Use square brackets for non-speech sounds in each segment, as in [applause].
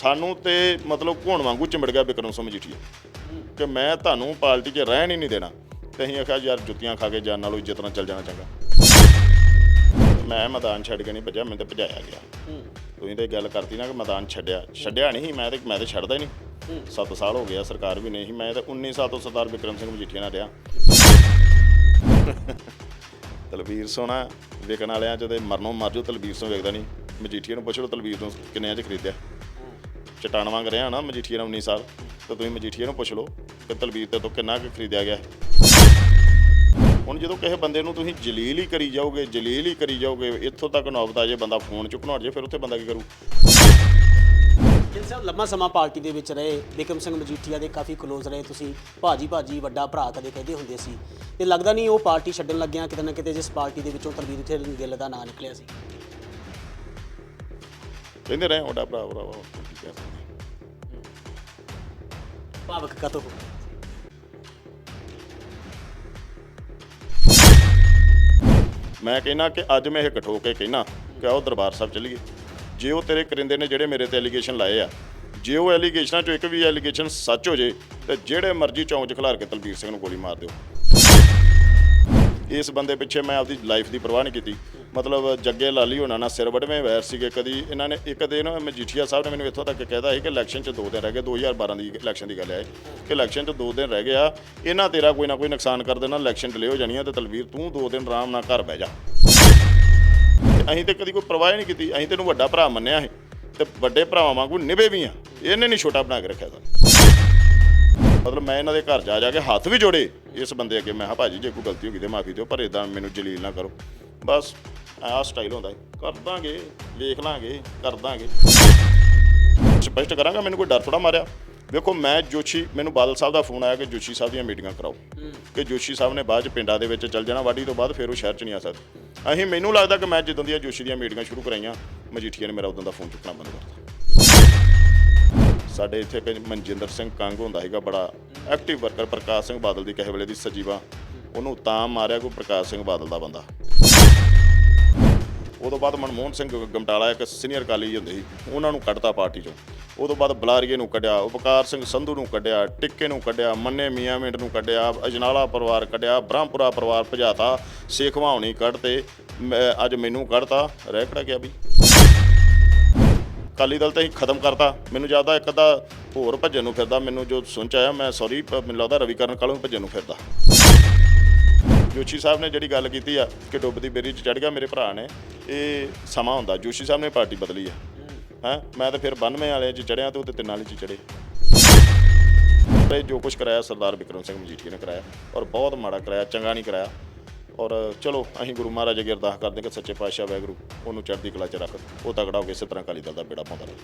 ਸਾਨੂੰ ਤੇ ਮਤਲਬ ਘੋਣ ਵਾਂਗੂ ਚਿੰਬੜ ਗਿਆ ਬਿਕਰਮ ਸਿੰਘ ਮਜੀਠੀਆ ਕਿ ਮੈਂ ਤੁਹਾਨੂੰ ਪਾਰਟੀ 'ਚ ਰਹਿਣ ਹੀ ਨਹੀਂ ਦੇਣਾ। ਤੇ ਅਸੀਂ ਆਖਿਆ ਯਾਰ ਜੁੱਤੀਆਂ ਖਾ ਕੇ ਜਾਣ ਨਾਲੋਂ ਇੱਜ਼ਤ ਨਾਲ ਚੱਲ ਜਾਣਾ ਚੰਗਾ। ਮੈਂ ਮੈਦਾਨ ਛੱਡ ਕੇ ਨਹੀਂ ਭੱਜਿਆ, ਮੈਨੂੰ ਤੇ ਭਜਾਇਆ ਗਿਆ। ਤੁਸੀਂ ਤੇ ਗੱਲ ਕਰਤੀ ਨਾ ਕਿ ਮੈਦਾਨ ਛੱਡਿਆ। ਛੱਡਿਆ ਨਹੀਂ ਮੈਂ ਤੇ ਮੈਂ ਤੇ ਛੱਡਦਾ ਹੀ ਨਹੀਂ। 7 ਸਾਲ ਹੋ ਗਿਆ ਸਰਕਾਰ ਵੀ ਨਹੀਂ ਸੀ। ਮੈਂ ਤੇ 19 ਸਾਲ ਤੋਂ ਸਰਦਾਰ ਬਿਕਰਮ ਸਿੰਘ ਮਜੀਠੀਆ ਨਾਲ ਰਿਹਾ। ਤਲਵੀਰ ਸੋਨਾ ਵਿਕਣ ਵਾਲਿਆਂ ਚ ਤੇ ਮਰਨੋਂ ਮਰ ਜਾਓ, ਤਲਵੀਰ ਸੋਨਾ ਵੇਖਦਾ ਨਹੀਂ। ਮਜੀਠੀਆ ਨੂੰ ਪੁੱਛ ਲਓ, ਤਲਵੀਰ ਤੋਂ ਕਿੰਨਿਆਂ ਚ ਖਰੀਦਿਆ। ਚਟਾਨ ਵਾਂਗ ਰਿਹਾ ਨਾ ਮਜੀਠੀਆ ਨੇ 19 ਸਾਲ ਤਾਂ ਤੁਸੀਂ ਮਜੀਠੀਆ ਨੂੰ ਪੁੱਛ ਲਓ ਕਿ ਤਲਵੀਰ ਤੇ ਤੋਂ ਕਿੰਨਾ ਕੁ ਖਰੀਦਿਆ ਗਿਆ। ਹੁਣ ਜਦੋਂ ਕਿਸੇ ਬੰਦੇ ਨੂੰ ਤੁਸੀਂ ਜਲੀਲ ਹੀ ਕਰੀ ਜਾਓਗੇ ਜਲੀਲ ਹੀ ਕਰੀ ਜਾਓਗੇ ਇੱਥੋਂ ਤੱਕ ਨੌਬਤ ਆ ਜੇ ਬੰਦਾ ਫੋਨ ਚੁੱਕਣਾ ਜੇ ਫਿਰ ਉੱਥੇ ਬੰਦਾ ਕੀ ਕਰੂ? ਸਾਹਿਬ ਲੰਮਾ ਸਮਾਂ ਪਾਰਟੀ ਦੇ ਵਿੱਚ ਰਹੇ ਬਿਕਰਮ ਸਿੰਘ ਮਜੀਠੀਆ ਦੇ ਕਾਫੀ ਕਲੋਜ਼ ਰਹੇ ਤੁਸੀਂ ਭਾਜੀ ਭਾਜੀ ਵੱਡਾ ਭਰਾ ਕਦੇ ਕਹਿੰਦੇ ਹੁੰਦੇ ਸੀ। ਤੇ ਲੱਗਦਾ ਨਹੀਂ ਉਹ ਪਾਰਟੀ ਛੱਡਣ ਲੱਗਿਆ ਕਿਤੇ ਨਾ ਕਿਤੇ ਜਿਸ ਪਾਰਟੀ ਦੇ ਵਿੱਚੋਂ ਤਲਵੀਰ ਸਿੰਘ ਗਿੱਲ ਦਾ ਨਾਂ ਨਿਕਲਿਆ ਸੀ। ਕਹਿੰਦੇ ਰਹੇ ਵੱਡਾ ਭਰਾ ਭਰਾ। ਵਾ, ਕੀ ਮੈਂ ਕਹਿਣਾ ਕਿ ਅੱਜ ਮੈਂ ਇਹ ਕਠੋ ਕੇ ਕਹਿਣਾ ਕਿ ਆਓ ਦਰਬਾਰ ਸਾਹਿਬ ਚਲੀਏ। ਜੇ ਉਹ ਤੇਰੇ ਕਰਿੰਦੇ ਨੇ ਜਿਹੜੇ ਮੇਰੇ ਤੇ ਐਲੀਗੇਸ਼ਨ ਲਾਏ ਆ ਜੇ ਉਹ ਐਲੀਗੇਸ਼ਨਾਂ ਚੋਂ ਇੱਕ ਵੀ ਐਲੀਗੇਸ਼ਨ ਸੱਚ ਹੋ ਜੇ ਤੇ ਜਿਹੜੇ ਮਰਜ਼ੀ ਚੌਂਕ 'ਚ ਖਿਲਾਰ ਕੇ ਤਲਬੀਰ ਸਿੰਘ ਨੂੰ ਗੋਲੀ ਮਾਰ ਦਿਓ। ਇਸ ਬੰਦੇ ਪਿੱਛੇ ਮੈਂ ਆਪਦੀ ਲਾਈਫ ਦੀ ਪਰਵਾਹ ਨਹੀਂ ਕੀਤੀ। ਮਤਲਬ ਜੱਗੇ ਲਾਲੀ ਹੋਣਾ ਨਾ ਸਿਰ ਵੜਵੇਂ ਵੈਰ ਸੀਗੇ, ਕਦੀ ਇਹਨਾਂ ਨੇ ਇੱਕ ਦਿਨ ਮਜੀਠੀਆ ਸਾਹਿਬ ਨੇ ਮੈਨੂੰ ਇੱਥੋਂ ਤੱਕ ਕਹਿਦਾ ਸੀ ਕਿ ਇਲੈਕਸ਼ਨ 'ਚ ਦੋ ਦਿਨ ਰਹਿ ਗਏ 2012 ਦੀ ਇਲੈਕਸ਼ਨ ਦੀ ਗੱਲ ਹੈ ਕਿ ਇਲੈਕਸ਼ਨ 'ਚ ਦੋ ਦਿਨ ਰਹਿ ਗਿਆ ਇਹਨਾਂ ਤੇਰਾ ਕੋਈ ਨਾ ਕੋਈ ਨੁਕਸਾਨ ਕਰ ਦੇਣਾ ਇਲੈਕਸ਼ਨ ਡਿਲੇ ਹੋ ਜਾਣੀ ਆ ਤੇ ਤਲਵੀਰ ਤੂੰ ਦੋ ਦਿਨ ਆਰਾਮ ਨਾਲ ਘਰ ਬਹਿ ਜਾ। ਅਸੀਂ ਤੇ ਕਦੀ ਕੋਈ ਪਰਵਾਹ ਹੀ ਨਹੀਂ ਕੀਤੀ, ਅਸੀਂ ਤੈਨੂੰ ਵੱਡਾ ਭਰਾ ਮੰਨਿਆ ਸੀ ਤੇ ਵੱਡੇ ਭਰਾਵਾਂ ਵਾਂਗੂ ਨਿਭੇ ਵੀ ਆ, ਇਹਨੇ ਨਹੀਂ ਛੋਟਾ ਬਣਾ ਕੇ ਰੱਖਿਆ ਸਾਨੂੰ। ਮਤਲਬ ਮੈਂ ਇਹਨਾਂ ਦੇ ਘਰ ਜਾ ਜਾ ਕੇ ਹੱਥ ਵੀ ਜੋੜੇ ਇਸ ਬੰਦੇ ਅੱਗੇ। ਮੈਂ ਕਿਹਾ, ਭਾਜੀ, ਜੇ ਕੋਈ ਗਲਤੀ ਹੋ ਗਈ ਤੇ ਮਾਫੀ ਦਿਓ, ਪਰ ਇਦਾਂ ਮੈਨੂੰ ਜਲੀਲ ਨਾ ਕਰੋ। ਬਸ, ਆਹ ਸਟਾਈਲ ਹੁੰਦਾ ਹੈ ਕਰ ਦਾਂਗੇ, ਵੇਖ ਲਾਂਗੇ, ਕਰ ਦਾਂਗੇ। ਸਪਸ਼ਟ ਕਰਾਂਗਾ, ਮੈਨੂੰ ਕੋਈ ਡਰ ਥੋੜਾ ਮਾਰਿਆ। ਵੇਖੋ, ਮੈਂ ਜੋਸ਼ੀ, ਮੈਨੂੰ ਬਾਦਲ ਸਾਹਿਬ ਦਾ ਫੋਨ ਆਇਆ ਕਿ ਜੋਸ਼ੀ ਸਾਹਿਬ ਦੀਆਂ ਮੀਟਿੰਗਾਂ ਕਰਾਓ। ਕਿ ਜੋਸ਼ੀ ਸਾਹਿਬ ਨੇ ਬਾਅਦ ਚ ਪਿੰਡਾਂ ਦੇ ਵਿੱਚ ਚੱਲ ਜਾਣਾ, ਵਾਢੀ ਤੋਂ ਬਾਅਦ ਫਿਰ ਉਹ ਸ਼ਹਿਰ ਚ ਨਹੀਂ ਆ ਸਕਦੇ। ਅਸੀਂ ਮੈਨੂੰ ਲੱਗਦਾ ਕਿ ਮੈਂ ਜਦੋਂ ਦੀਆਂ ਜੋਸ਼ੀ ਦੀਆਂ ਮੀਟਿੰਗਾਂ ਸ਼ੁਰੂ ਕਰਾਈਆਂ, ਮਜੀਠੀਆ ਨੇ ਮੇਰਾ ਉਦੋਂ ਦਾ ਫੋਨ ਚੁੱਕਣਾ ਬੰਦ ਕਰਤਾ। ਸਾਡੇ ਇੱਥੇ ਇੱਕ ਮਨਜਿੰਦਰ ਸਿੰਘ ਕੰਗ ਹੁੰਦਾ ਸੀਗਾ, ਬੜਾ ਐਕਟਿਵ ਵਰਕਰ ਪ੍ਰਕਾਸ਼ ਸਿੰਘ ਬਾਦਲ ਦੀ ਕਿਸੇ ਵੇਲੇ ਦੀ ਸਜੀਵਾ। ਉਹਨੂੰ ਤਾਂ ਮਾਰਿਆ ਕੋਈ ਪ੍ਰਕਾਸ਼ ਸਿੰਘ ਬਾਦਲ ਦਾ ਬੰਦਾ। ਉਦੋਂ ਬਾਅਦ ਮਨਮੋਹਨ ਸਿੰਘ ਗਮਟਾਲਾ ਇੱਕ ਸੀਨੀਅਰ ਕਾਲੀ ਹੁੰਦੇ ਸੀ, ਉਹਨਾਂ ਨੂੰ ਕੱਢਤਾ ਪਾਰਟੀ ਚੋਂ। ਉਦੋਂ ਬਾਅਦ ਬਲਾਰੀਏ ਨੂੰ ਕੱਢਿਆ, ਉਪਕਾਰ ਸਿੰਘ ਸੰਧੂ ਨੂੰ ਕੱਢਿਆ, ਟਿੱਕੇ ਨੂੰ ਕੱਢਿਆ, ਮੰਨੇ ਮੀਆਂ ਮਿੰਟ ਨੂੰ ਕੱਢਿਆ, ਅਜਨਾਲਾ ਪਰਿਵਾਰ ਕੱਢਿਆ, ਬ੍ਰਹਮਪੁਰਾ ਪਰਿਵਾਰ ਭਜਾਤਾ ਸੇਖਵਾਉਣੀ ਕੱਢਤੇ ਮੈਂ- ਅੱਜ ਮੈਨੂੰ ਕੱਢਤਾ। ਰਹਿ ਖੜਾ ਗਿਆ ਵੀ ਅਕਾਲੀ ਦਲ ਤਾਂ ਹੀ ਖਤਮ ਕਰਤਾ। ਮੈਨੂੰ ਜ਼ਿਆਦਾ ਇੱਕ ਅੱਧਾ ਹੋਰ ਭੱਜਣ ਨੂੰ ਫਿਰਦਾ। ਮੈਨੂੰ ਜੋ ਸੁਣ ਆਇਆ, ਮੈਂ ਸੌਰੀ ਮੈਨੂੰ ਲੱਗਦਾ ਰਵੀਕਰਨ ਕਾਲੋਂ ਵੀ ਭੱਜਣ ਨੂੰ ਫਿਰਦਾ। ਜੋਸ਼ੀ ਸਾਹਿਬ ਨੇ ਜਿਹੜੀ ਗੱਲ ਕੀਤੀ ਆ ਕਿ ਡੁੱਬਦੀ ਬੇਰੀ 'ਚ ਚੜ ਗਿਆ ਮੇਰੇ ਭਰਾ ਨੇ, ਇਹ ਸਮਾਂ ਹੁੰਦਾ। ਜੋਸ਼ੀ ਸਾਹਿਬ ਨੇ ਪਾਰਟੀ ਬਦਲੀ ਆ। ਹੈ? ਮੈਂ ਤਾਂ ਫਿਰ 92 ਵਾਲੇ 'ਚ ਚੜਿਆ ਤੇ ਉਹ ਤੇ ਤਿੰਨਾਂ ਵਾਲੇ 'ਚ ਚੜੇ ਤੇ ਜੋ ਕੁਝ ਕਰਾਇਆ, ਸਰਦਾਰ ਬਿਕਰਮ ਸਿੰਘ ਮਜੀਠੀਆ ਨੇ ਕਰਾਇਆ ਔਰ ਬਹੁਤ ਮਾੜਾ ਕਰਾਇਆ, ਚੰਗਾ ਨਹੀਂ ਕਰਾਇਆ। ਔਰ ਚਲੋ ਅਸੀਂ ਗੁਰੂ ਮਹਾਰਾਜ ਅੱਗੇ ਅਰਦਾਸ ਕਰਦੇ ਕਿ ਸੱਚੇ ਪਾਤਸ਼ਾਹ ਵਾਹਿਗੁਰੂ ਉਹਨੂੰ ਚੜ੍ਹਦੀ ਕਲਾ 'ਚ ਰੱਖ ਉਹ ਤਗੜਾ ਹੋ ਕੇ ਇਸੇ ਤਰ੍ਹਾਂ ਅਕਾਲੀ ਦਲ ਦਾ ਬੇੜਾ ਪਾਉਂਦਾ ਰਹੇ।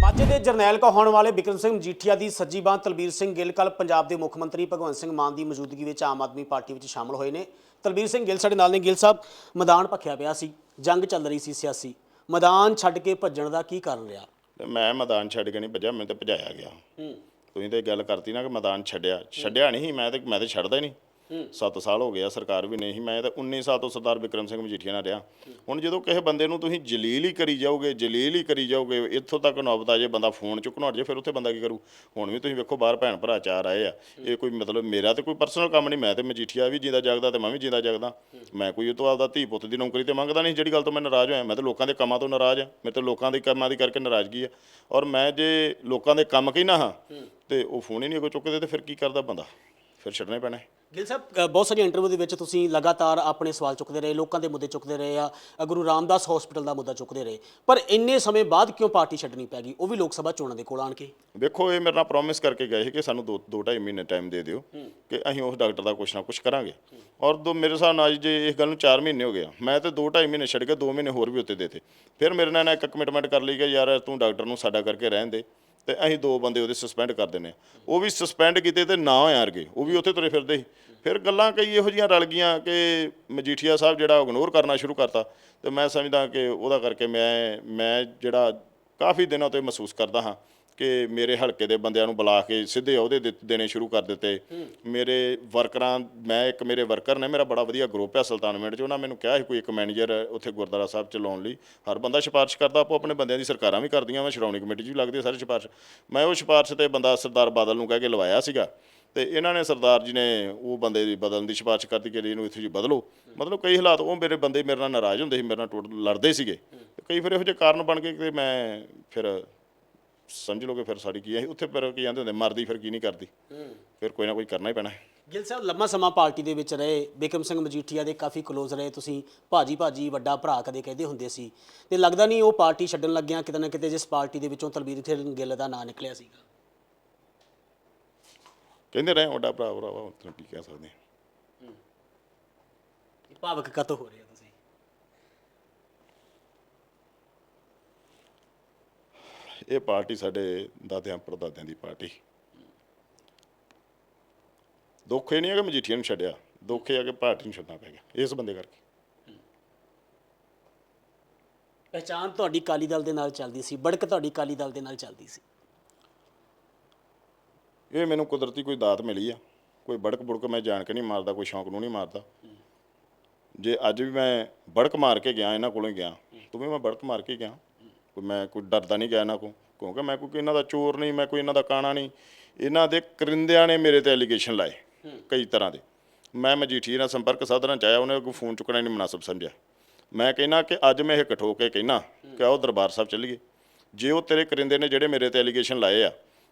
ਮਾਝੇ ਦੇ ਜਰਨੈਲ ਕਹਾਉਣ ਵਾਲੇ ਬਿਕਰਮ ਸਿੰਘ ਮਜੀਠੀਆ ਦੀ ਸੱਜੀ ਬਾਂਹ ਤਲਬੀਰ ਸਿੰਘ ਗਿੱਲ ਕੱਲ ਪੰਜਾਬ ਦੇ ਮੁੱਖ ਮੰਤਰੀ ਭਗਵੰਤ ਸਿੰਘ ਮਾਨ ਦੀ ਮੌਜੂਦਗੀ ਵਿੱਚ ਆਮ ਆਦਮੀ ਪਾਰਟੀ ਵਿੱਚ ਸ਼ਾਮਲ ਹੋਏ ਨੇ। ਤਲਬੀਰ ਸਿੰਘ ਗਿੱਲ ਸਾਡੇ ਨਾਲ ਨੇ। ਗਿੱਲ ਸਾਹਿਬ ਮੈਦਾਨ ਭਖਿਆ ਪਿਆ ਸੀ ਜੰਗ ਚੱਲ ਰਹੀ ਸੀ ਸਿਆਸੀ। ਮੈਦਾਨ ਛੱਡ ਕੇ ਭੱਜਣ ਦਾ ਕੀ ਕਾਰਨ ਰਿਹਾ? ਮੈਂ ਮੈਦਾਨ ਛੱਡ ਕੇ ਨਹੀਂ ਭੱਜਿਆ ਮੈਨੂੰ ਤਾਂ ਭਜਾਇਆ ਗਿਆ। ਤੁਸੀਂ ਤੇ ਗੱਲ ਕਰਤੀ ਨਾ ਕਿ ਮੈਦਾਨ ਛੱਡਿਆ। ਛੱਡਿਆ ਨਹੀਂ ਮੈਂ ਤੇ ਮੈਂ ਤੇ ਛੱਡਦਾ ਹੀ ਨਹੀਂ। 7 ਸਾਲ ਹੋ ਗਿਆ ਸਰਕਾਰ ਵੀ ਨਹੀਂ। ਸੀ, ਮੈਂ ਤਾਂ 19 ਸਾਲ ਤੋਂ ਸਰਦਾਰ ਬਿਕਰਮ ਸਿੰਘ ਮਜੀਠੀਆ ਨਾਲ ਰਿਹਾ। ਹੁਣ ਜਦੋਂ ਕਿਸੇ ਬੰਦੇ ਨੂੰ ਤੁਸੀਂ ਜਲੀਲ ਹੀ ਕਰੀ ਜਾਓਗੇ ਜਲੀਲ ਹੀ ਕਰੀ ਜਾਓਗੇ ਇੱਥੋਂ ਤੱਕ ਨੌਬਤ ਆ ਜੇ ਬੰਦਾ ਫੋਨ ਚੁੱਕਣਾ ਹਟ ਜੇ ਫਿਰ ਉੱਥੇ ਬੰਦਾ ਕੀ ਕਰੂ? ਹੁਣ ਵੀ ਤੁਸੀਂ ਵੇਖੋ ਬਾਹਰ ਭੈਣ ਭਰਾ ਚਾਰ ਆਏ ਆ। ਇਹ ਕੋਈ ਮਤਲਬ ਮੇਰਾ ਤੇ ਕੋਈ ਪਰਸਨਲ ਕੰਮ ਨਹੀਂ ਮੈਂ ਤੇ ਮਜੀਠੀਆ ਵੀ ਜਿੰਦਾ ਜਾਗਦਾ ਤੇ ਮੈਂ ਵੀ ਜਿੰਦਾ ਜਾਗਦਾ। ਮੈਂ ਕੋਈ ਉਹ ਤੋਂ ਆਪਦਾ ਧੀ ਪੁੱਤ ਦੀ ਨੌਕਰੀ ਤੇ ਮੰਗਦਾ ਨਹੀਂ ਜਿਹੜੀ ਗੱਲ ਤੋਂ ਮੈਂ ਨਾਰਾਜ਼ ਹੋਇਆ। ਮੈਂ ਤਾਂ ਲੋਕਾਂ ਦੇ ਕੰਮਾਂ ਤੋਂ ਨਾਰਾਜ਼ ਆ। ਮੇਰੇ ਤੇ ਲੋਕਾਂ ਦੇ ਕੰਮਾਂ ਦੀ ਕਰਕੇ ਨਾਰਾਜ਼ਗੀ ਆ। ਔਰ ਮੈਂ ਜੇ ਲੋਕਾਂ ਦੇ ਕੰਮ ਕਹਿਣਾ ਹਾਂ ਤੇ ਉਹ ਫੋਨ ਹੀ ਨਹੀਂ ਕੋਈ ਚੁੱਕਦੇ ਤੇ ਫਿਰ ਕੀ ਕਰਦਾ ਬੰਦਾ? ਫਿਰ ਛੱਡਣਾ ਹੀ ਪੈਣਾ। ਗਿੱਲ ਸਾਹਿਬ ਅ, ਬਹੁਤ ਸਾਰੀਆਂ ਇੰਟਰਵਿਊ ਦੇ ਵਿੱਚ ਤੁਸੀਂ ਲਗਾਤਾਰ ਆਪਣੇ ਸਵਾਲ ਚੁੱਕਦੇ ਰਹੇ ਲੋਕਾਂ ਦੇ ਮੁੱਦੇ ਚੁੱਕਦੇ ਰਹੇ ਆ ਅ, ਗੁਰੂ ਰਾਮਦਾਸ ਹਸਪੀਟਲ ਦਾ ਮੁੱਦਾ ਚੁੱਕਦੇ ਰਹੇ। ਪਰ ਇੰਨੇ ਸਮੇਂ ਬਾਅਦ ਕਿਉਂ ਪਾਰਟੀ ਛੱਡਣੀ ਪੈ ਗਈ? ਉਹ ਵੀ ਲੋਕ ਸਭਾ ਚੋਣਾਂ ਦੇ ਕੋਲ ਆਣ ਕੇ। ਵੇਖੋ ਇਹ ਮੇਰੇ ਨਾਲ ਪ੍ਰੋਮਿਸ ਕਰਕੇ ਗਏ ਸੀ ਕਿ ਸਾਨੂੰ 2 2 2.5 ਮਹੀਨੇ ਟਾਈਮ ਦੇ ਦਿਓ ਕਿ ਅਸੀਂ ਉਸ ਡਾਕਟਰ ਦਾ ਕੁਛ ਨਾ ਕੁਛ ਕਰਾਂਗੇ। ਔਰ ਦੋ ਮੇਰੇ ਹਿਸਾਬ ਨਾਲ ਅੱਜ ਜੇ ਇਸ ਗੱਲ ਨੂੰ 4 ਮਹੀਨੇ ਹੋ ਗਏ ਆ, ਮੈਂ ਤੇ 2 2.5 ਮਹੀਨੇ ਛੱਡ ਕੇ 2 ਮਹੀਨੇ ਹੋਰ ਵੀ ਉੱਤੇ ਦੇਤੇ। ਫਿਰ ਮੇਰੇ ਨਾਲ ਇਹਨਾਂ ਇੱਕ ਕਮਿਟਮੈਂਟ ਕਰ ਲਈ ਕਿ ਯਾਰ ਤੂੰ ਡਾਕਟਰ ਨੂੰ ਸਾਡਾ ਕਰਕੇ ਰਹਿਣ ਦੇ। ਤੇ ਅਸੀਂ ਦੋ ਬੰਦੇ ਉਹਦੇ ਸਸਪੈਂਡ ਕਰ ਦਿੰਨੇ ਆ ਉਹ ਵੀ ਸਸਪੈਂਡ ਕੀਤੇ ਤੇ ਨਾ ਹੋਇਆਰਗੇ ਉਹ ਵੀ ਉੱਥੇ ਤੁਰੇ ਫਿਰਦੇ ਸੀ। ਫਿਰ ਗੱਲਾਂ ਕਈ ਇਹੋ ਜੀਆਂ ਰਲ ਗਈਆਂ ਕਿ ਮਜੀਠੀਆ ਸਾਹਿਬ ਜਿਹੜਾ ਇਗਨੋਰ ਕਰਨਾ ਸ਼ੁਰੂ ਕਰਤਾ ਤੇ ਮੈਂ ਸਮਝਦਾ ਕਿ ਉਹਦਾ ਕਰਕੇ ਮੈਂ ਮੈਂ ਜਿਹੜਾ ਕਾਫੀ ਦਿਨਾਂ ਤੋਂ ਮਹਿਸੂਸ ਕਰਦਾ ਹਾਂ। ਕਿ ਮੇਰੇ ਹਲਕੇ ਦੇ ਬੰਦਿਆਂ ਨੂੰ ਬੁਲਾ ਕੇ ਸਿੱਧੇ ਅਹੁਦੇ ਦੇ- ਦੇਣੇ ਸ਼ੁਰੂ ਕਰ ਦਿੱਤੇ। ਮੇਰੇ ਵਰਕਰਾਂ ਮੈਂ ਇੱਕ ਮੇਰੇ ਵਰਕਰ ਨੇ ਮੇਰਾ ਬੜਾ ਵਧੀਆ ਗਰੁੱਪ ਹੈ ਸੁਲਤਾਨਵਿੰਡ 'ਚ ਉਹਨਾਂ ਮੈਨੂੰ ਕਿਹਾ ਸੀ ਕੋਈ ਇੱਕ ਮੈਨੇਜਰ ਉੱਥੇ ਗੁਰਦੁਆਰਾ ਸਾਹਿਬ ਚ ਲਾਉਣ ਲਈ। ਹਰ ਬੰਦਾ ਸਿਫਾਰਿਸ਼ ਕਰਦਾ ਆਪੋ ਆਪਣੇ ਬੰਦਿਆਂ ਦੀ ਸਰਕਾਰਾਂ ਵੀ ਕਰਦੀਆਂ ਮੈਂ ਸ਼੍ਰੋਮਣੀ ਕਮੇਟੀ 'ਚ ਵੀ ਲੱਗਦੀ ਆ ਸਾਰੇ ਸਿਫਾਰਿਸ਼। ਮੈਂ ਉਹ ਸਿਫਾਰਿਸ਼ ਤੇ ਬੰਦਾ ਸਰਦਾਰ ਬਾਦਲ ਨੂੰ ਕਹਿ ਕੇ ਲਵਾਇਆ ਸੀਗਾ। ਤੇ ਇਹਨਾਂ ਨੇ ਸਰਦਾਰ ਜੀ ਨੇ ਉਹ ਬੰਦੇ ਦੀ ਬਦਲਣ ਦੀ ਸਿਫਾਰਿਸ਼ ਕਰਤੀ ਕਿ ਇਹਨੂੰ ਇੱਥੇ ਜੀ ਬਦਲੋ। ਮਤਲਬ ਕਈ ਹਾਲਾਤ ਉਹ ਮੇਰੇ ਬੰਦੇ ਮੇਰੇ ਨਾਲ ਨਾਰਾਜ਼ ਹੁੰਦੇ ਸੀ ਮੇਰੇ ਨਾਲ ਟੁੱਟ ਲੜਦੇ ਸੀਗੇ। ਕਈ ਫਿਰ ਇਹੋ ਜਿਹੇ ਕਾਰਨ ਬਣ ਗਏ ਕਿ ਮੈਂ ਫਿਰ ਸਮਝ ਲਓਗੇ ਫਿਰ ਸਾਡੀ ਕੀ ਹੈ। ਉੱਥੇ ਫਿਰ ਕੀ ਜਾਂਦੇ ਹੁੰਦੇ ਮਰਦੀ ਫਿਰ ਕੀ ਨਹੀਂ ਕਰਦੀ। ਫਿਰ ਕੋਈ ਨਾ ਕੋਈ ਕਰਨਾ ਹੀ ਪੈਣਾ ਹੈ। ਗਿੱਲ ਸਾਹਿਬ ਲੰਮਾ ਸਮਾਂ ਪਾਰਟੀ ਦੇ ਵਿੱਚ ਰਹੇ ਬਿਕਰਮ ਸਿੰਘ ਮਜੀਠੀਆ ਦੇ ਕਾਫੀ ਕਲੋਜ਼ ਰਹੇ ਤੁਸੀਂ ਭਾਜੀ ਭਾਜੀ ਵੱਡਾ ਭਰਾ ਕਦੇ ਕਹਿੰਦੇ ਹੁੰਦੇ ਸੀ। ਤੇ ਲੱਗਦਾ ਨਹੀਂ ਉਹ ਪਾਰਟੀ ਛੱਡਣ ਲੱਗਿਆ ਕਿਤੇ ਨਾ ਕਿਤੇ ਜਿਸ ਪਾਰਟੀ ਦੇ ਵਿੱਚੋਂ ਤਲਬੀਰ ਸਿੰਘ ਗਿੱਲ ਦਾ ਨਾਂ ਨਿਕਲਿਆ ਸੀਗਾ। ਕਹਿੰਦੇ ਰਹੇ ਵੱਡਾ ਭਰਾ ਭਰਾਵਾ ਹੁਣ ਕੀ ਕਹਿ ਸਕਦੇ ਹਾਂ। ਭਾਵਕ ਕਤ ਹੋ ਰਹੇ ਹੋ ਤੁਸੀਂ ਇਹ ਪਾਰਟੀ ਸਾਡੇ ਦਾਦਿਆਂ ਪੜਦਾਦਿਆਂ ਦੀ ਪਾਰਟੀ। ਦੁੱਖ ਇਹ ਨਹੀਂ ਹੈ ਕਿ ਮਜੀਠੀਆ ਨੂੰ ਛੱਡਿਆ ਦੁੱਖ ਇਹ ਹੈ ਕਿ ਪਾਰਟੀ ਨੂੰ ਛੱਡਣਾ ਪੈ ਗਿਆ ਇਸ ਬੰਦੇ ਕਰਕੇ। ਪਹਿਚਾਨ ਤੁਹਾਡੀ ਕਾਲੀ ਦਲ ਦੇ ਨਾਲ ਚੱਲਦੀ ਸੀ ਬੜਕ ਤੁਹਾਡੀ ਕਾਲੀ ਦਲ ਦੇ ਨਾਲ ਚੱਲਦੀ ਸੀ। ਇਹ ਮੈਨੂੰ ਕੁਦਰਤੀ ਕੋਈ ਦਾਤ ਮਿਲੀ ਆ ਕੋਈ ਬੜਕ ਬੁੜਕ ਮੈਂ ਜਾਣ ਕੇ ਨਹੀਂ ਮਾਰਦਾ ਕੋਈ ਸ਼ੌਂਕ ਨੂੰ ਨਹੀਂ ਮਾਰਦਾ। ਜੇ ਅੱਜ ਵੀ ਮੈਂ ਬੜਕ ਮਾਰ ਕੇ ਗਿਆ ਇਹਨਾਂ ਕੋਲੋਂ ਗਿਆ ਤੂੰ ਵੀ ਮੈਂ ਬੜਕ ਮਾਰ ਕੇ ਗਿਆ। ਕੋਈ ਮੈਂ ਕੋਈ ਡਰਦਾ ਨਹੀਂ ਗਿਆ ਇਹਨਾਂ ਕੋ ਕਿਉਂਕਿ ਮੈਂ ਕੋਈ ਇਹਨਾਂ ਦਾ ਚੋਰ ਨਹੀਂ, ਮੈਂ ਕੋਈ ਇਹਨਾਂ ਦਾ ਕਾਣਾ ਨਹੀਂ। ਇਹਨਾਂ ਦੇ ਕਰਿੰਦਿਆਂ ਨੇ ਮੇਰੇ ਤੇ ਐਲੀਗੇਸ਼ਨ ਲਾਏ ਕਈ ਤਰ੍ਹਾਂ ਦੇ। ਮੈਂ ਮਜੀਠੀ ਨਾਲ ਸੰਪਰਕ ਸਾਧਣਾ ਚਾਹਿਆ, ਉਹਨੇ ਕੋਈ ਫੋਨ ਚੁੱਕਣਾ ਨਹੀਂ ਮناسب ਸਮਝਿਆ। ਮੈਂ ਕਹਿਣਾ ਕਿ ਅੱਜ ਮੈਂ ਇਹ ਕਠੋ ਕੇ ਕਹਿਣਾ ਕਿ ਉਹ ਦਰਬਾਰ ਸਾਹਿਬ ਚੱਲੀਏ। ਜੇ ਉਹ ਤੇਰੇ ਕਰਿੰਦੇ ਨੇ ਜਿਹੜੇ ਮੇਰੇ ਤੇ ਐਲੀਗੇਸ਼ਨ ਲਾਏ ਆ,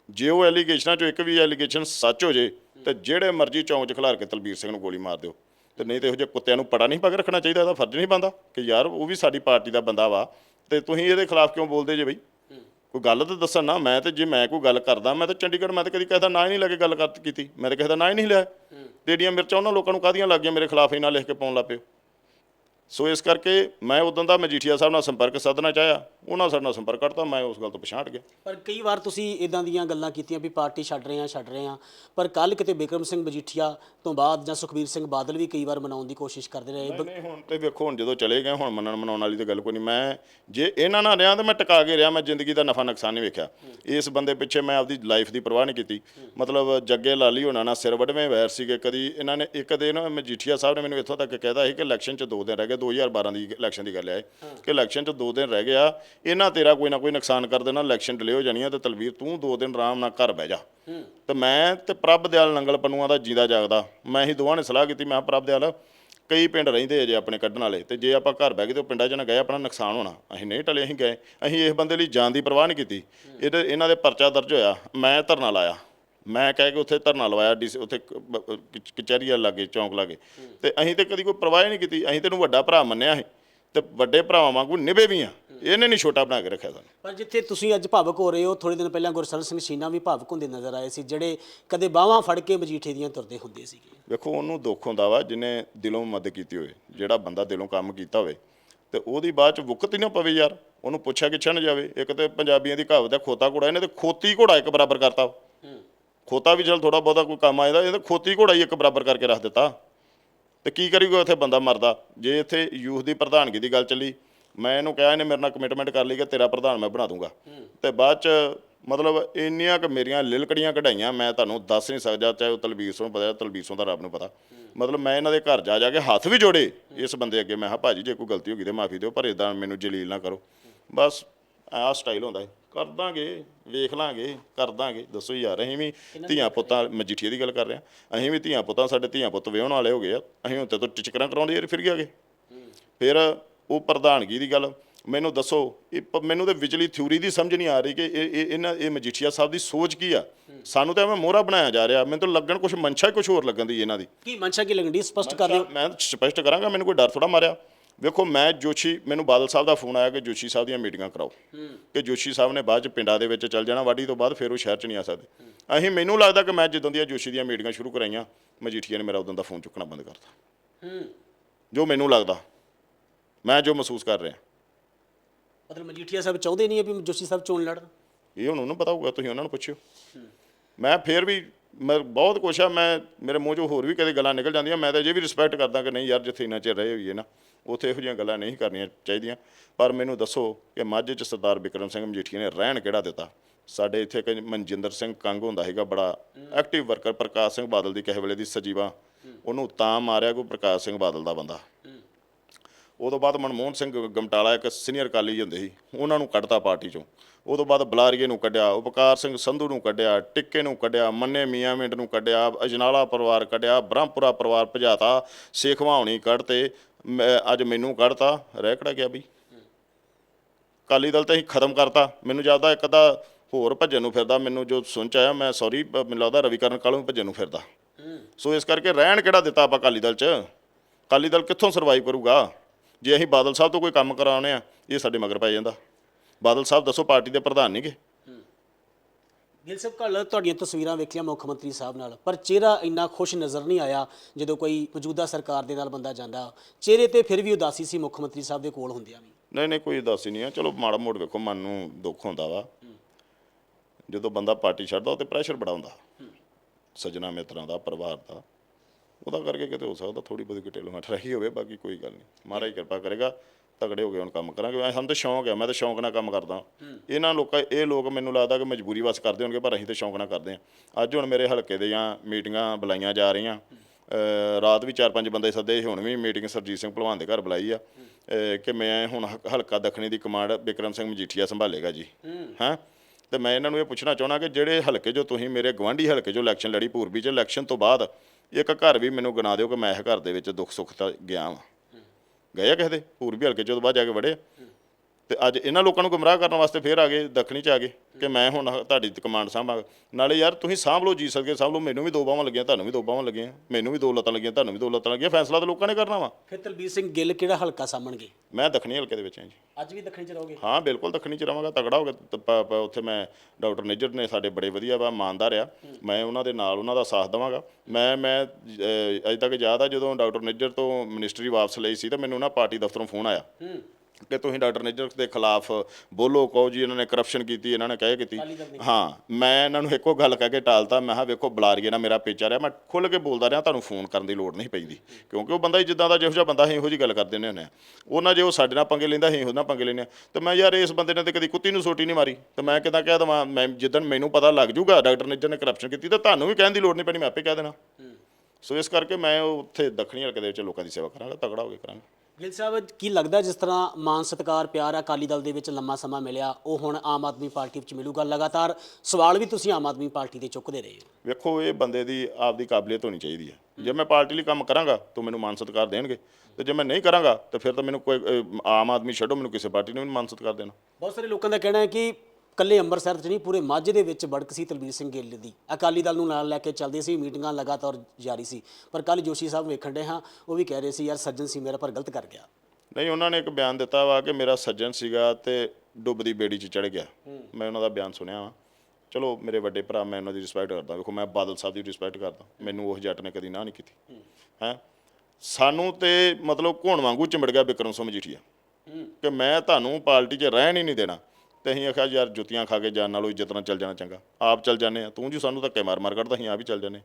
ਜੇ ਉਹ ਐਲੀਗੇਸ਼ਨਾਂ ਚੋਂ ਇੱਕ ਵੀ ਐਲੀਗੇਸ਼ਨ ਸੱਚ ਹੋ ਜੇ, ਤੇ ਜਿਹੜੇ ਮਰਜ਼ੀ ਚੌਂਕ 'ਚ ਖਿਲਾਰ ਕੇ ਤਲਬੀਰ ਸਿੰਘ ਨੂੰ ਗੋਲੀ ਮਾਰ ਦਿਓ। ਤੇ ਨਹੀਂ ਤੇ ਇਹੋ ਜਿਹੇ ਕੁੱਤਿਆਂ ਨੂੰ ਪੜਾ ਨਹੀਂ ਪਾ ਕੇ ਰੱਖਣਾ ਚਾਹੀਦਾ, ਇਹਦਾ ਫਰਜ਼ ਨਹੀਂ ਬੰਦਾ ਕਿ ਯਾਰ ਉਹ ਵੀ ਸਾਡੀ ਪਾਰਟੀ ਦਾ ਬੰਦਾ ਵਾ ਤੇ ਤੁਸੀਂ ਇਹਦੇ ਖਿਲਾਫ ਕਿਉਂ ਬੋਲਦੇ ਜੇ ਬਈ? ਕੋਈ ਗੱਲ ਤਾਂ ਦੱਸਣ ਨਾ ਮੈਂ ਤੇ ਜੇ ਮੈਂ ਕੋਈ ਗੱਲ ਕਰਦਾ ਮੈਂ ਤਾਂ ਚੰਡੀਗੜ੍ਹ ਮੈਂ ਤਾਂ ਕਦੀ ਕਿਸੇ ਦਾ ਨਾਂ ਹੀ ਨਹੀਂ ਲੈ ਕੇ ਗੱਲ ਕਰ ਕੀਤੀ। ਮੈਂ ਤਾਂ ਕਿਸੇ ਦਾ ਨਾਂ ਹੀ ਨਹੀਂ ਲਿਆ। ਤੇ ਜਿਹੜੀਆਂ ਮਿਰਚਾਂ ਉਹਨਾਂ ਲੋਕਾਂ ਨੂੰ ਕਾਹਦੀਆਂ ਲੱਗ ਗਈਆਂ ਮੇਰੇ ਖਿਲਾਫ ਇਹਨਾਂ ਲਿਖ ਕੇ ਪਾਉਣ ਲੱਗ ਪਏ ਸੋ ਇਸ ਕਰਕੇ ਮੈਂ ਉਦੋਂ ਦਾ ਮਜੀਠੀਆ ਸਾਹਿਬ ਨਾਲ ਸੰਪਰਕ ਸਾਧਨਾ ਚਾਹਿਆ। ਉਹਨਾਂ ਸਾਡੇ ਨਾਲ ਸੰਪਰਕ ਕਰਤਾ ਮੈਂ ਉਸ ਗੱਲ ਤੋਂ ਪਛਾਣ ਗਿਆ। ਪਰ ਕਈ ਵਾਰ ਤੁਸੀਂ ਇਦਾਂ ਦੀਆਂ ਗੱਲਾਂ ਕੀਤੀਆਂ ਵੀ ਪਾਰਟੀ ਛੱਡ ਰਹੇ ਆ ਛੱਡ ਰਹੇ ਆ ਪਰ ਕੱਲ ਕਿਤੇ ਬਿਕਰਮ ਸਿੰਘ ਮਜੀਠੀਆ ਤੋਂ ਬਾਅਦ ਜਾਂ ਸੁਖਬੀਰ ਸਿੰਘ ਬਾਦਲ ਵੀ ਕਈ ਵਾਰ ਮਨਾਉਣ ਦੀ ਕੋਸ਼ਿਸ਼ ਕਰਦੇ ਰਹੇ। ਨਹੀਂ ਹੁਣ ਤੇ ਵੇਖੋ ਹੁਣ ਜਦੋਂ ਚਲੇ ਗਏ ਹੁਣ ਮੰਨਣ ਮਨਾਉਣ ਵਾਲੀ ਤਾਂ ਗੱਲ ਕੋਈ ਨਹੀਂ। ਮੈਂ ਜੇ ਇਹਨਾਂ ਨਾਲ ਰਿਹਾ ਤਾਂ ਮੈਂ ਟਿਕਾ ਕੇ ਰਿਹਾ ਮੈਂ ਜ਼ਿੰਦਗੀ ਦਾ ਨਫਾ ਨੁਕਸਾਨ ਨਹੀਂ ਵੇਖਿਆ। ਇਸ ਬੰਦੇ ਪਿੱਛੇ ਮੈਂ ਆਪਦੀ ਲਾਈਫ ਦੀ ਪਰਵਾਹ ਨਹੀਂ ਕੀਤੀ। ਮਤਲਬ ਜੱਗੇ ਲਾਲੀ ਹੋਣਾ ਨਾਲ ਸਿਰ ਵੱਢਵੇਂ ਵੈਰ ਸੀਗੇ। ਕਦੀ ਇਹਨਾਂ ਨੇ ਇੱਕ ਦਿਨ ਮਜੀਠੀਆ ਸਾਹਿਬ ਨੇ ਮੈਨੂੰ ਇੱਥੋਂ ਤੱਕ ਕਹਿਦਾ ਸੀ ਕਿ ਇਲੈਕਸ਼ਨ 'ਚ 2 ਦਿਨ ਰਹਿ ਗਏ 2012 ਦੀ ਇਲੈਕਸ਼ਨ ਦੀ ਗੱਲ ਹੈ ਕਿ ਇਲੈਕਸ਼ਨ 'ਚ 2 ਦਿਨ ਰਹਿ ਗਿਆ। ਇਹਨਾਂ ਤੇਰਾ ਕੋਈ ਨਾ ਕੋਈ ਨੁਕਸਾਨ ਕਰ ਦੇਣਾ ਇਲੈਕਸ਼ਨ ਡਿਲੇ ਹੋ ਜਾਣੀ ਆ ਤੇ ਤਲਵੀਰ ਤੂੰ 2 ਦਿਨ ਆਰਾਮ ਨਾਲ ਘਰ ਬਹਿ ਜਾ। ਤੇ ਮੈਂ ਤੇ ਪ੍ਰਭ ਦਿਆਲ ਨੰਗਲ ਪੰਨੂਆਂ ਦਾ ਜੀਦਾ ਜਾਗਦਾ। ਮੈਂ ਹੀ ਦੋਵਾਂ ਨੇ ਸਲਾਹ ਕੀਤੀ ਮੈਂ ਪ੍ਰਭ ਦਿਆਲ ਕਈ ਪਿੰਡ ਰਹਿੰਦੇ ਅਜੇ ਆਪਣੇ ਕੱਢਣ ਵਾਲੇ ਤੇ ਜੇ ਆਪਾਂ ਘਰ ਬਹਿ ਗਏ ਤੇ ਉਹ ਪਿੰਡਾਂ 'ਚ ਨਾ ਗਏ ਆਪਣਾ ਨੁਕਸਾਨ ਹੋਣਾ। ਅਸੀਂ ਨਹੀਂ ਟਲੇ ਅਸੀਂ ਗਏ। ਅਸੀਂ ਇਸ ਬੰਦੇ ਲਈ ਜਾਨ ਦੀ ਪਰਵਾਹ ਨਹੀਂ ਕੀਤੀ। ਇਹਦੇ ਇਹਨਾਂ ਦੇ ਪਰਚਾ ਦਰਜ ਹੋਇਆ। ਮੈਂ ਧਰਨਾ ਲਾਇਆ। ਮੈਂ ਕਹਿ ਕੇ ਉੱਥੇ ਧਰਨਾ ਲਵਾਇਆ ਡੀਸੀ ਉੱਥੇ ਕ- ਬ- ਬ- ਕਚ- ਕਚਹਿਰੀ ਆ ਲਾਗੇ ਚੌਂਕ ਲਾਗੇ। ਤੇ ਅਸੀਂ ਤੇ ਕਦੀ ਕੋਈ ਪਰਵਾਹ ਨਹੀਂ ਕੀਤੀ। ਅਸੀਂ ਤੈਨੂੰ ਵੱਡਾ ਭਰਾ ਮੰਨਿਆ ਸੀ। ਤੇ ਵੱਡੇ ਭਰਾਵਾਂ ਵਾਂਗੂ ਨਿਭੇ ਵੀ ਆ। ਇਹਨੇ ਨਹੀਂ ਛੋਟਾ ਬਣਾ ਕੇ ਰੱਖਿਆ ਸਾਨੂੰ। ਪਰ ਜਿੱਥੇ ਤੁਸੀਂ ਅੱਜ ਭਾਵਕ ਹੋ ਰਹੇ ਹੋ ਥੋੜੇ ਦਿਨ ਪਹਿਲਾਂ ਗੁਰਸਰਨ ਸਿੰਘ ਸ਼ੀਨਾ ਵੀ ਭਾਵਕ ਹੁੰਦੇ ਨਜ਼ਰ ਆਏ ਸੀ ਜਿਹੜੇ ਕਦੇ ਬਾਹਾਂ ਫੜ ਕੇ ਮਜੀਠੇ ਦੀਆਂ ਤੁਰਦੇ ਹੁੰਦੇ ਸੀਗੇ। ਵੇਖੋ ਉਹਨੂੰ ਦੁੱਖ ਹੁੰਦਾ ਵਾ ਜਿਹਨੇ ਦਿਲੋਂ ਮਦਦ ਕੀਤੀ ਹੋਵੇ ਜਿਹੜਾ ਬੰਦਾ ਦਿਲੋਂ ਕੰਮ ਕੀਤਾ ਹੋਵੇ ਤੇ ਉਹਦੀ ਬਾਅਦ ਚ ਵੁਕਤ ਹੀ ਨਾ ਪਵੇ ਯਾਰ। ਉਹਨੂੰ ਪੁੱਛਿਆ ਕਿ ਨਾ ਜਾਵੇ। ਇੱਕ ਤੇ ਪੰਜਾਬੀਆਂ ਦੀ ਕਹਾਵਤ ਹੈ ਖੋਤਾ ਘੋੜਾ ਇਹਨੇ ਤੇ ਖੋਤੀ ਘੋੜਾ ਇੱਕ ਬਰਾਬਰ ਕਰਤਾ ਖੋਤਾ ਵੀ ਚਲ ਥੋੜਾ ਬਹੁਤਾ ਕੋਈ ਕੰਮ ਆਇਦਾ ਇਹ ਤਾਂ ਖੋਤੀ ਘੋੜਾ ਹੀ ਇੱਕ ਬਰਾਬਰ ਕਰਕੇ ਰੱਖ ਦਿੱਤਾ। ਤੇ ਕੀ ਕਰੀਗਾ ਉੱਥੇ ਬੰਦਾ ਮਰਦਾ? ਜੇ ਇੱਥੇ ਯੂਥ ਦੀ ਪ੍ਰਧਾਨਗੀ ਦੀ ਗੱਲ ਚੱਲੀ ਮੈਂ ਇਹਨੂੰ ਕਿਹਾ ਇਹਨੇ ਮੇਰੇ ਨਾਲ ਕਮਿਟਮੈਂਟ ਕਰ ਲਈ ਕਿ ਤੇਰਾ ਪ੍ਰਧਾਨ ਮੈਂ ਬਣਾ ਦੂੰਗਾ। ਤੇ ਬਾਅਦ ਚ ਮਤਲਬ ਇੰਨੀਆਂ ਕਿ ਮੇਰੀਆਂ ਲਿਲਕੜੀਆਂ ਕਢਾਈਆਂ ਮੈਂ ਤੁਹਾਨੂੰ ਦੱਸ ਨਹੀਂ ਸਕਦਾ ਚਾਹੇ ਉਹ ਨੂੰ ਪਤਾ ਤਲਬੀਰ ਸਿੰਘ ਦਾ ਰੱਬ ਨੂੰ ਪਤਾ। ਮਤਲਬ ਮੈਂ ਇਹਨਾਂ ਦੇ ਘਰ ਜਾ ਜਾ ਕੇ ਹੱਥ ਵੀ ਜੋੜੇ ਇਸ ਬੰਦੇ ਅੱਗੇ। ਮੈਂ ਕਿਹਾ ਭਾਜੀ ਜੇ ਕੋਈ ਗਲਤੀ ਹੋ ਗਈ ਤੇ ਮਾਫੀ ਦਿਓ ਪਰ ਇਦਾਂ ਮੈਨੂੰ ਜਲੀਲ ਨਾ ਕਰੋ। ਬਸ ਆਹ ਸਟਾਈਲ ਹੁੰਦਾ ਹੈ। ਕਰ ਦਾਂਗੇ ਵੇਖ ਲਾਂਗੇ ਕਰ ਦਾਂਗੇ। ਦੱਸੋ ਯਾਰ ਅਸੀਂ ਵੀ ਧੀਆਂ ਪੁੱਤਾਂ ਮਜੀਠੀਏ ਦੀ ਗੱਲ ਕਰ ਰਹੇ। ਹਾਂ ਅਸੀਂ ਵੀ ਧੀਆਂ ਪੁੱਤਾਂ ਸਾਡੇ ਧੀਆਂ ਪੁੱਤ ਵਿਆਹਣ ਵਾਲੇ ਹੋ ਗਏ ਆ। ਅਸੀਂ ਹੁਣ ਤੇ ਤੋਂ ਟਿਚਕਰਾਂ ਕਰਾਉਂਦੇ ਯਾਰ ਫਿਰ ਗਿਆ ਗਏ? ਫਿਰ ਉਹ ਪ੍ਰਧਾਨਗੀ ਦੀ ਗੱਲ। ਮੈਨੂੰ ਦੱਸੋ ਇਹ ਪ- ਮੈਨੂੰ ਤੇ ਵਿਚਲੀ ਥਿਊਰੀ ਦੀ ਸਮਝ ਨਹੀਂ ਆ ਰਹੀ ਕਿ ਇਹ ਇਹ ਇਹਨਾਂ ਇਹ ਮਜੀਠੀਆ ਸਾਹਿਬ ਦੀ ਸੋਚ ਕੀ ਆ? ਸਾਨੂੰ ਤਾਂ ਐਵੇਂ ਮੋਹਰਾ ਬਣਾਇਆ ਜਾ ਰਿਹਾ। ਮੈਨੂੰ ਤਾਂ ਲੱਗਣ ਕੁਝ ਮਨਸ਼ਾ ਕੁਝ ਹੋਰ ਲੱਗਣ ਦੀ ਇਹਨਾਂ ਦੀ। ਕੀ ਮਨਸ਼ਾ ਕੀ ਲੱਗਣੀ ਸਪਸ਼ਟ ਕਰ ਦਿਓ। ਮੈਂ ਸਪਸ਼ਟ ਕਰਾਂਗਾ ਮੈਨੂੰ ਕੋਈ ਡਰ ਥੋੜਾ ਮਾਰਿਆ। ਵੇਖੋ ਮੈਂ ਜੋਸ਼ੀ ਮੈਨੂੰ ਬਾਦਲ ਸਾਹਿਬ ਦਾ ਫੋਨ ਆਇਆ ਕਿ ਜੋਸ਼ੀ ਸਾਹਿਬ ਦੀਆਂ ਮੀਟਿੰਗਾਂ ਕਰਾਓ। ਕਿ ਜੋਸ਼ੀ ਸਾਹਿਬ ਨੇ ਬਾਅਦ ਚ ਪਿੰਡਾਂ ਦੇ ਵਿੱਚ ਚੱਲ ਜਾਣਾ ਵਾਢੀ ਤੋਂ ਬਾਅਦ ਫਿਰ ਉਹ ਸ਼ਹਿਰ ਚ ਨਹੀਂ ਆ ਸਕਦੇ। ਅਸੀਂ ਮੈਨੂੰ ਲੱਗਦਾ ਕਿ ਮੈਂ ਜਦੋਂ ਦੀਆਂ ਜੋਸ਼ੀ ਦੀਆਂ ਮੀਟਿੰਗਾਂ ਸ਼ੁਰੂ ਕਰਾਈਆਂ ਮਜੀਠੀਆ ਨੇ ਮੇਰਾ ਉਦੋਂ ਦਾ ਫੋਨ ਚੁੱਕਣਾ ਬੰਦ ਕਰਤਾ। ਜੋ ਮੈਨੂੰ ਲੱਗਦਾ। ਮੈਂ ਜੋ ਮਹਿਸੂਸ ਕਰ ਰਿਹਾ। ਮਤਲਬ ਮਜੀਠੀਆ ਸਾਹਿਬ ਚਾਹੁੰਦੇ ਨਹੀਂ ਆ ਵੀ ਜੋਸ਼ੀ ਸਾਹਿਬ ਚੋਣ ਲੜਨ? ਇਹ ਹੁਣ ਉਹਨੂੰ ਪਤਾ ਹੋਊਗਾ ਤੁਸੀਂ ਉਹਨਾਂ ਨੂੰ ਪੁੱਛਿਓ। ਮੈਂ ਫੇਰ ਵੀ ਮੈਂ ਬਹੁਤ ਕੁਛ ਆ ਮੈਂ ਮੇਰੇ ਮੂੰਹ ਚੋਂ ਹੋਰ ਵੀ ਕਦੇ ਗੱਲਾਂ ਨਿਕਲ ਜਾਂਦੀਆਂ ਮੈਂ ਤਾਂ ਜੇ ਵੀ ਰਿਸਪੈਕਟ ਕਰਦਾ ਕਿ ਨਹੀਂ ਯਾਰ ਜਿੱਥੇ ਇੰਨਾ ਚਿਰ ਰਹੇ ਹੋਈਏ ਨਾ ਉੱਥੇ ਇਹੋ ਜਿਹੀਆਂ ਗੱਲਾਂ ਨਹੀਂ ਕਰਨੀਆਂ ਚਾਹੀਦੀਆਂ। ਪਰ ਮੈਨੂੰ ਦੱਸੋ ਕਿ ਮਾਝੇ 'ਚ ਸਰਦਾਰ ਬਿਕਰਮ ਸਿੰਘ ਮਜੀਠੀਆ ਨੇ ਰਹਿਣ ਕਿਹੜਾ ਦਿੱਤਾ? ਸਾਡੇ ਇੱਥੇ ਇੱਕ ਮਨਜਿੰਦਰ ਸਿੰਘ ਕੰਗ ਹੁੰਦਾ ਸੀਗਾ ਬੜਾ ਐਕਟਿਵ ਵਰਕਰ ਪ੍ਰਕਾਸ਼ ਸਿੰਘ ਬਾਦਲ ਦੀ ਕਿਸੇ ਵੇਲੇ ਦੀ ਸਜੀਵਾ। ਉਹਨੂੰ ਤਾਂ ਮਾਰਿਆ ਕੋਈ ਪ੍ਰਕਾਸ਼ ਸਿੰਘ ਬਾਦਲ ਦਾ ਬੰਦਾ। ਉਦੋਂ ਬਾਅਦ ਮਨਮੋਹਨ ਸਿੰਘ ਗਮਟਾਲਾ ਇੱਕ ਸੀਨੀਅਰ ਕਾਲੀ ਹੁੰਦੇ ਸੀ ਉਹਨਾਂ ਨੂੰ ਕੱਢਤਾ ਪਾਰਟੀ ਚੋਂ। ਉਦੋਂ ਬਾਅਦ ਬਲਾਰੀਏ ਨੂੰ ਕੱਢਿਆ ਉਪਕਾਰ ਸਿੰਘ ਸੰਧੂ ਨੂੰ ਕੱਢਿਆ ਟਿੱਕੇ ਨੂੰ ਕੱਢਿਆ ਮੰਨੇ ਮੀਆਂ ਮਿੰਟ ਨੂੰ ਕੱਢਿਆ ਅਜਨਾਲਾ ਪਰਿਵਾਰ ਕੱਢਿਆ ਬ੍ਰਹਮਪੁਰਾ ਪਰਿਵਾਰ ਭਜਾਤਾ ਸੇਖਵਾ ਹੋਣੀ ਕੱਢਤੇ ਅੱਜ ਮੈਨੂੰ ਕੱਢਤਾ ਰਹਿ ਕਿਹੜਾ ਗਿਆ ਬਈ? ਕਾਲੀ ਦਲ ਤਾਂ ਅਸੀਂ ਖਤਮ ਕਰਤਾ ਮੈਨੂੰ ਜ਼ਿਆਦਾ ਇੱਕ ਤਾਂ ਹੋਰ ਭੱਜਣ ਨੂੰ ਫਿਰਦਾ ਮੈਨੂੰ ਜੋ ਸੁਣ ਚ ਆਇਆ ਮੈਂ ਸੌਰੀ ਮੈਨੂੰ ਲੱਗਦਾ ਰਵੀਕਰਨ ਕਾਲੋਂ ਵੀ ਭੱਜਣ ਨੂੰ ਫਿਰਦਾ। ਸੋ ਇਸ ਕਰਕੇ ਰਹਿਣ ਕਿਹੜਾ ਦਿੱਤਾ ਆਪਾਂ ਕਾਲੀ ਦਲ ਚ? ਕਾਲੀ ਦਲ ਕਿੱਥੋਂ ਸਰਵਾਈਵ ਕਰੂਗਾ? ਜੇ ਅਸੀਂ ਬਾਦਲ ਸਾਹਿਬ ਤੋਂ ਕੋਈ ਕੰਮ ਕਰਾਉਣੇ ਆ ਇਹ ਸਾਡੇ ਮਗਰ ਪੈ ਜਾਂਦਾ। ਬਾਦਲ ਸਾਹਿਬ ਦੱਸੋ ਪਾਰਟੀ ਦੇ ਪ੍ਰਧਾਨ ਨਹੀਂਗੇ ਗਿੱਲ ਸਾਹਿਬ ਕੱਲ ਤੁਹਾਡੀਆਂ ਤਸਵੀਰਾਂ ਵੇਖੀਆਂ ਮੁੱਖ ਮੰਤਰੀ ਸਾਹਿਬ ਨਾਲ ਪਰ ਚਿਹਰਾ ਇੰਨਾ ਖੁਸ਼ ਨਜ਼ਰ ਨਹੀਂ ਆਇਆ ਜਦੋਂ ਕੋਈ ਮੌਜੂਦਾ ਸਰਕਾਰ ਦੇ ਨਾਲ ਬੰਦਾ ਜਾਂਦਾ। ਚਿਹਰੇ ਤੇ ਫਿਰ ਵੀ ਉਦਾਸੀ ਸੀ ਮੁੱਖ ਮੰਤਰੀ ਸਾਹਿਬ ਦੇ ਕੋਲ ਹੁੰਦਿਆਂ ਵੀ। ਨਹੀਂ ਨਹੀਂ ਕੋਈ ਦੱਸ ਹੀ ਨਹੀਂ ਆ। ਚਲੋ ਮਾੜਾ ਮੋੜ ਵੇਖੋ ਮਨ ਨੂੰ ਦੁੱਖ ਹੁੰਦਾ ਵਾ। ਜਦੋਂ ਬੰਦਾ ਪਾਰਟੀ ਛੱਡਦਾ ਉਹ ਤੇ ਪ੍ਰੈਸ਼ਰ ਬੜਾ ਹੁੰਦਾ। ਸਜਣਾ ਮਿੱਤਰਾਂ ਦਾ ਪਰਿਵਾਰ ਦਾ। ਉਹਦਾ ਕਰਕੇ ਕਿਤੇ ਹੋ ਸਕਦਾ ਥੋੜੀ ਬਹੁਤੀ ਕਿਤੇ ਲੁਮਟ ਰਹੀ ਹੋਵੇ ਬਾਕੀ ਕੋਈ ਗੱਲ ਨਹੀਂ। ਮਹਾਰਾਜ ਕਿਰਪਾ ਕਰੇਗਾ ਤਗੜੇ ਹੋ ਕੇ ਹੁਣ ਕੰਮ ਕਰਾਂਗੇ। ਮੈਂ ਸਾਨੂੰ ਤਾਂ ਸ਼ੌਂਕ ਹੈ ਮੈਂ ਤਾਂ ਸ਼ੌਂਕ ਨਾਲ ਕੰਮ ਕਰਦਾ ਇਹਨਾਂ ਲੋਕਾਂ ਇਹ ਲੋਕ ਮੈਨੂੰ ਲੱਗਦਾ ਕਿ ਮਜਬੂਰੀ ਵਸ ਕਰਦੇ ਹੋਣਗੇ ਪਰ ਅਸੀਂ ਤਾਂ ਸ਼ੌਂਕ ਨਾਲ ਕਰਦੇ ਹਾਂ। ਅੱਜ ਹੁਣ ਮੇਰੇ ਹਲਕੇ ਦੇ ਜਾਂ ਮੀਟਿੰਗਾਂ ਬੁਲਾਈਆਂ ਜਾ ਰਹੀਆਂ। ਰਾਤ ਵੀ ਚਾਰ ਪੰਜ ਬੰਦੇ ਸੱਦੇ ਹੁਣ ਵੀ ਮੀਟਿੰਗ ਸਰਜੀਤ ਸਿੰਘ ਭਲਵਾਨ ਦੇ ਘਰ ਬੁਲਾਈ ਆ। ਕਿ ਮੈਂ ਹੁਣ ਹਲਕਾ ਦੱਖਣੀ ਦੀ ਕਮਾਂਡ ਬਿਕਰਮ ਸਿੰਘ ਮਜੀਠੀਆ ਸੰਭਾਲੇਗਾ ਜੀ। ਹਾਂ। ਤੇ ਮੈਂ ਇਹਨਾਂ ਨੂੰ ਇਹ ਪੁੱਛਣਾ ਚਾਹੁੰਦਾ ਕਿ ਜਿਹੜੇ ਹਲਕੇ ਜੋ ਤੁਸੀਂ ਮੇਰੇ ਗਵਾਂਢੀ ਹਲਕੇ ਜੋ ਇਲੈਕਸ਼ਨ ਲੜੀ ਪੂਰਬੀ ਚ ਇਲੈਕਸ਼ਨ ਤੋਂ ਬਾਅਦ ਇੱਕ ਘਰ ਵੀ ਮੈਨੂੰ ਗਿਣਾ ਦਿਓ ਕਿ ਮੈਂ ਇਹ ਘਰ ਦੇ ਵਿੱਚ ਦੁੱਖ ਸੁੱਖ ਤਾਂ ਗਿਆ ਵਾਂ। ਗਏ ਆ ਕਿਸੇ ਦੇ? ਪੂਰਬੀ ਹਲਕੇ ਚੋਂ ਤੋਂ ਬਾਅਦ ਜਾ ਕੇ ਵੜੇ ਤੇ ਅੱਜ ਇਹਨਾਂ ਲੋਕਾਂ ਨੂੰ ਗੁੰਮਰਾਹ ਕਰਨ ਵਾਸਤੇ ਫੇਰ ਆ ਗਏ ਦੱਖਣੀ ਚ ਆ ਗਏ ਕਿ ਮੈਂ ਹੁਣ ਤੁਹਾਡੀ ਕਮਾਂਡ ਸਾਂਭਾਂ। ਨਾਲੇ ਯਾਰ ਤੁਸੀਂ ਸਾਂਭ ਲਓ ਜੀ ਸਕੇ ਸਾਂਭ ਲਓ ਮੈਨੂੰ ਵੀ ਦੋ ਬਾਹਾਂ ਲੱਗੀਆਂ ਤੁਹਾਨੂੰ ਵੀ ਦੋ ਬਾਹਾਂ ਲੱਗੀਆਂ ਮੈਨੂੰ ਵੀ ਦੋ ਲੱਤਾਂ ਲੱਗੀਆਂ ਤੁਹਾਨੂੰ ਵੀ ਦੋ ਲੱਤਾਂ ਲੱਗੀਆਂ ਫੈਸਲਾ ਤਾਂ ਲੋਕਾਂ ਨੇ ਕਰਨਾ ਵਾ। ਫਿਰ ਤਲਬੀਰ ਸਿੰਘ ਗਿੱਲ ਕਿਹੜਾ ਹਲਕਾ ਸਾਂਭਣਗੇ? ਮੈਂ ਦੱਖਣੀ ਹਲਕੇ ਦੇ ਵਿੱਚ ਹਾਂ ਜੀ। ਅੱਜ ਵੀ ਦੱਖਣੀ ਚ ਰਹੋਗੇ? ਹਾਂ ਬਿਲਕੁਲ ਦੱਖਣੀ ਚ ਰਵਾਂਗਾ ਤਗੜਾ ਹੋ ਪ- ਉੱਥੇ ਮੈਂ ਡਾਕਟਰ ਨਿੱਜਰ ਨੇ ਸਾਡੇ ਬੜੇ ਵਧੀਆ ਵਾ ਇਮਾਨਦਾਰ ਆ। ਮੈਂ ਉਹਨਾਂ ਦੇ ਨਾਲ ਉਹਨਾਂ ਦਾ ਸਾਥ ਦੇਵਾਂਗਾ। ਮੈਂ ਮੈਂ ਅਜੇ ਤੱਕ ਯਾਦ ਆ ਜਦੋਂ ਡਾਕਟਰ ਨਿੱਜਰ ਤੋਂ ਮਿਨਿਸਟਰੀ ਵਾਪਸ ਲਈ ਸੀ ਤਾਂ ਮੈਨੂੰ ਨਾ ਪਾਰਟੀ ਦਫ਼ਤਰੋਂ ਫੋਨ ਆਇਆ। ਕਿ ਤੁਸੀਂ ਡਾਕਟਰ ਨਿੱਜਰ ਦੇ ਖਿਲਾਫ ਬੋਲੋ ਕਹੋ ਜੀ ਇਹਨਾਂ ਨੇ ਕਰਪਸ਼ਨ ਕੀਤੀ ਇਹਨਾਂ ਨੇ ਕਹੇ ਕੀਤੀ। ਹਾਂ ਮੈਂ ਇਹਨਾਂ ਨੂੰ ਇੱਕੋ ਗੱਲ ਕਹਿ ਕੇ ਟਾਲਤਾ ਮੈਂ ਕਿਹਾ ਵੇਖੋ ਬੁਲਾਰੀਏ ਨਾਲ ਮੇਰਾ ਪੇਚਾ ਰਿਹਾ ਮੈਂ ਖੁੱਲ ਕੇ ਬੋਲਦਾ ਰਿਹਾ ਤੁਹਾਨੂੰ ਫੋਨ ਕਰਨ ਦੀ ਲੋੜ ਨਹੀਂ ਪੈਂਦੀ। ਕਿਉਂਕਿ ਉਹ ਬੰਦਾ ਹੀ ਜਿੱਦਾਂ ਦਾ ਜਿਹੋ ਜਿਹਾ ਬੰਦਾ ਅਸੀਂ ਇਹੋ ਜੀ ਗੱਲ ਕਰਦੇ ਨੇ ਹੁੰਦੇ ਆ। ਉਹਨਾਂ ਜੇ ਉਹ ਸਾਡੇ ਨਾਲ ਪੰਗੇ ਲੈਂਦਾ ਅਸੀਂ ਉਹਦੇ ਨਾਲ ਪੰਗੇ ਲੈਂਦੇ ਆ। ਤੇ ਮੈਂ ਯਾਰ ਇਸ ਬੰਦੇ ਨੇ ਤੇ ਕਦੀ ਕੁੱਤੀ ਨੂੰ ਸੋਟੀ ਨਹੀਂ ਮਾਰੀ। ਤੇ ਮੈਂ ਕਿਦਾਂ ਕਹਿ ਦਵਾਂ ਮੈਂ ਜਿੱਦਣ ਮੈਨੂੰ ਪਤਾ ਲੱਗ ਜੂਗਾ ਡਾਕਟਰ ਨਿੱਜਰ ਨੇ ਕਰਪਸ਼ਨ ਕੀਤੀ ਤਾਂ ਤੁਹਾਨੂੰ ਵੀ ਕਹਿਣ ਦੀ ਲੋੜ ਨਹੀਂ ਪੈਣੀ ਮੈਂ ਆਪੇ ਕਹਿ ਦੇਣਾ। ਸੋ ਇਸ ਕਰਕੇ ਮੈਂ ਉੱਥੇ ਦੱਖਣੀ ਹਲਕੇ ਦੇ ਵਿੱਚ ਲੋਕਾਂ ਦੀ ਸੇਵਾ ਕਰਾਂਗਾ ਤਗੜਾ ਹੋ ਕੇ ਕਰਾਂਗਾ। ਗਿੱਲ ਸਾਹਿਬ ਕੀ ਲੱਗਦਾ ਜਿਸ ਤਰ੍ਹਾਂ ਮਾਨ ਸਤਕਾਰ ਪਿਆਰ ਅਕਾਲੀ ਦਲ ਦੇ ਵਿੱਚ ਲੰਮਾ ਸਮਾਂ ਮਿਲਿਆ ਉਹ ਹੁਣ ਆਮ ਆਦਮੀ ਪਾਰਟੀ ਵਿੱਚ ਮਿਲੂਗਾ? ਲਗਾਤਾਰ ਸਵਾਲ ਵੀ ਤੁਸੀਂ ਆਮ ਆਦਮੀ ਪਾਰਟੀ ਤੇ ਚੁੱਕਦੇ ਰਹੇ ਹੋ। ਵੇਖੋ ਇਹ ਬੰਦੇ ਦੀ ਆਪਦੀ ਕਾਬਲੀਅਤ ਹੋਣੀ ਚਾਹੀਦੀ ਹੈ। ਜੇ ਮੈਂ ਪਾਰਟੀ ਲਈ ਕੰਮ ਕਰਾਂਗਾ ਤਾਂ ਮੈਨੂੰ ਮਾਨ ਸਤਿਕਾਰ ਦੇਣਗੇ। ਤੇ ਜੇ ਮੈਂ ਨਹੀਂ ਕਰਾਂਗਾ ਤਾਂ ਫਿਰ ਤਾਂ ਮੈਨੂੰ ਕੋਈ ਆਮ ਆਦਮੀ ਛੱਡੋ ਮੈਨੂੰ ਕਿਸੇ ਪਾਰਟੀ ਨੇ ਵੀ ਨਹੀਂ ਮਾਨ ਸਤਿਕਾਰ ਦੇਣਾ। ਬਹੁਤ ਸਾਰੇ ਲੋਕਾਂ ਦਾ ਕਹਿਣਾ ਹੈ ਕਿ ਕੱਲੇ ਅੰਮ੍ਰਿਤਸਰ 'ਚ ਨਹੀਂ ਪੂਰੇ ਮਾਝੇ ਦੇ ਵਿੱਚ ਬੜਕ ਸੀ ਤਲਬੀਰ ਸਿੰਘ ਗਿੱਲ ਦੀ। ਅਕਾਲੀ ਦਲ ਨੂੰ ਨਾਲ ਲੈ ਕੇ ਚੱਲਦੇ ਸੀ ਮੀਟਿੰਗਾਂ ਲਗਾਤਾਰ ਜਾਰੀ ਸੀ। ਪਰ ਕੱਲ ਜੋਸ਼ੀ ਸਾਹਿਬ ਵੇਖਣ ਦੇ ਹਾਂ ਉਹ ਵੀ ਕਹਿ ਰਹੇ ਸੀ ਯਾਰ ਸੱਜਣ ਸੀ ਮੇਰਾ ਪਰ ਗਲਤ ਕਰ ਗਿਆ। ਨਹੀਂ ਉਹਨਾਂ ਨੇ ਇੱਕ ਬਿਆਨ ਦਿੱਤਾ ਵਾ ਕਿ ਮੇਰਾ ਸੱਜਣ ਸੀਗਾ ਤੇ ਡੁੱਬਦੀ ਬੇੜੀ 'ਚ ਚੜ ਗਿਆ। ਮੈਂ ਉਹਨਾਂ ਦਾ ਬਿਆਨ ਸੁਣਿਆ ਵਾ। ਚਲੋ ਮੇਰੇ ਵੱਡੇ ਭਰਾ ਮੈਂ ਉਹਨਾਂ ਦੀ ਰਿਸਪੈਕਟ ਕਰਦਾ। ਵੇਖੋ ਮੈਂ ਬਾਦਲ ਸਾਹਿਬ ਦੀ ਰਿਸਪੈਕਟ ਕਰਦਾ। ਮੈਨੂੰ ਉਹ ਜੱਟ ਨੇ ਕਦੀ ਨਾ ਨਹੀਂ ਕੀਤੀ। ਹੈ। ਸਾਨੂੰ ਤੇ ਮਤਲਬ ਘੋਣ ਵਾਂਗੂ ਚਿੰਬੜ ਗਿਆ ਬਿਕਰਮ ਸਿੰਘ ਮਜੀਠੀਆ। ਕਿ ਮੈਂ ਤੁਹਾਨੂੰ ਪਾਰਟੀ 'ਚ ਰਹਿਣ ਹੀ ਨਹੀਂ ਦੇਣਾ। ਤੇ ਅਸੀਂ ਆਖਿਆ ਯਾਰ ਜੁੱਤੀਆਂ ਖਾ ਕੇ ਜਾਣ ਨਾਲੋਂ ਇੱਜ਼ਤ ਨਾਲ ਚੱਲ ਜਾਣਾ ਚੰਗਾ। ਆਪ ਚੱਲ ਜਾਂਦੇ ਆ। ਤੂੰ ਜੀ ਸਾਨੂੰ ਧੱਕੇ ਮਾਰ ਮਾਰ ਕੱਢਦਾ ਅਸੀਂ ਆਪ ਹੀ ਚੱਲ ਜਾਂਦੇ।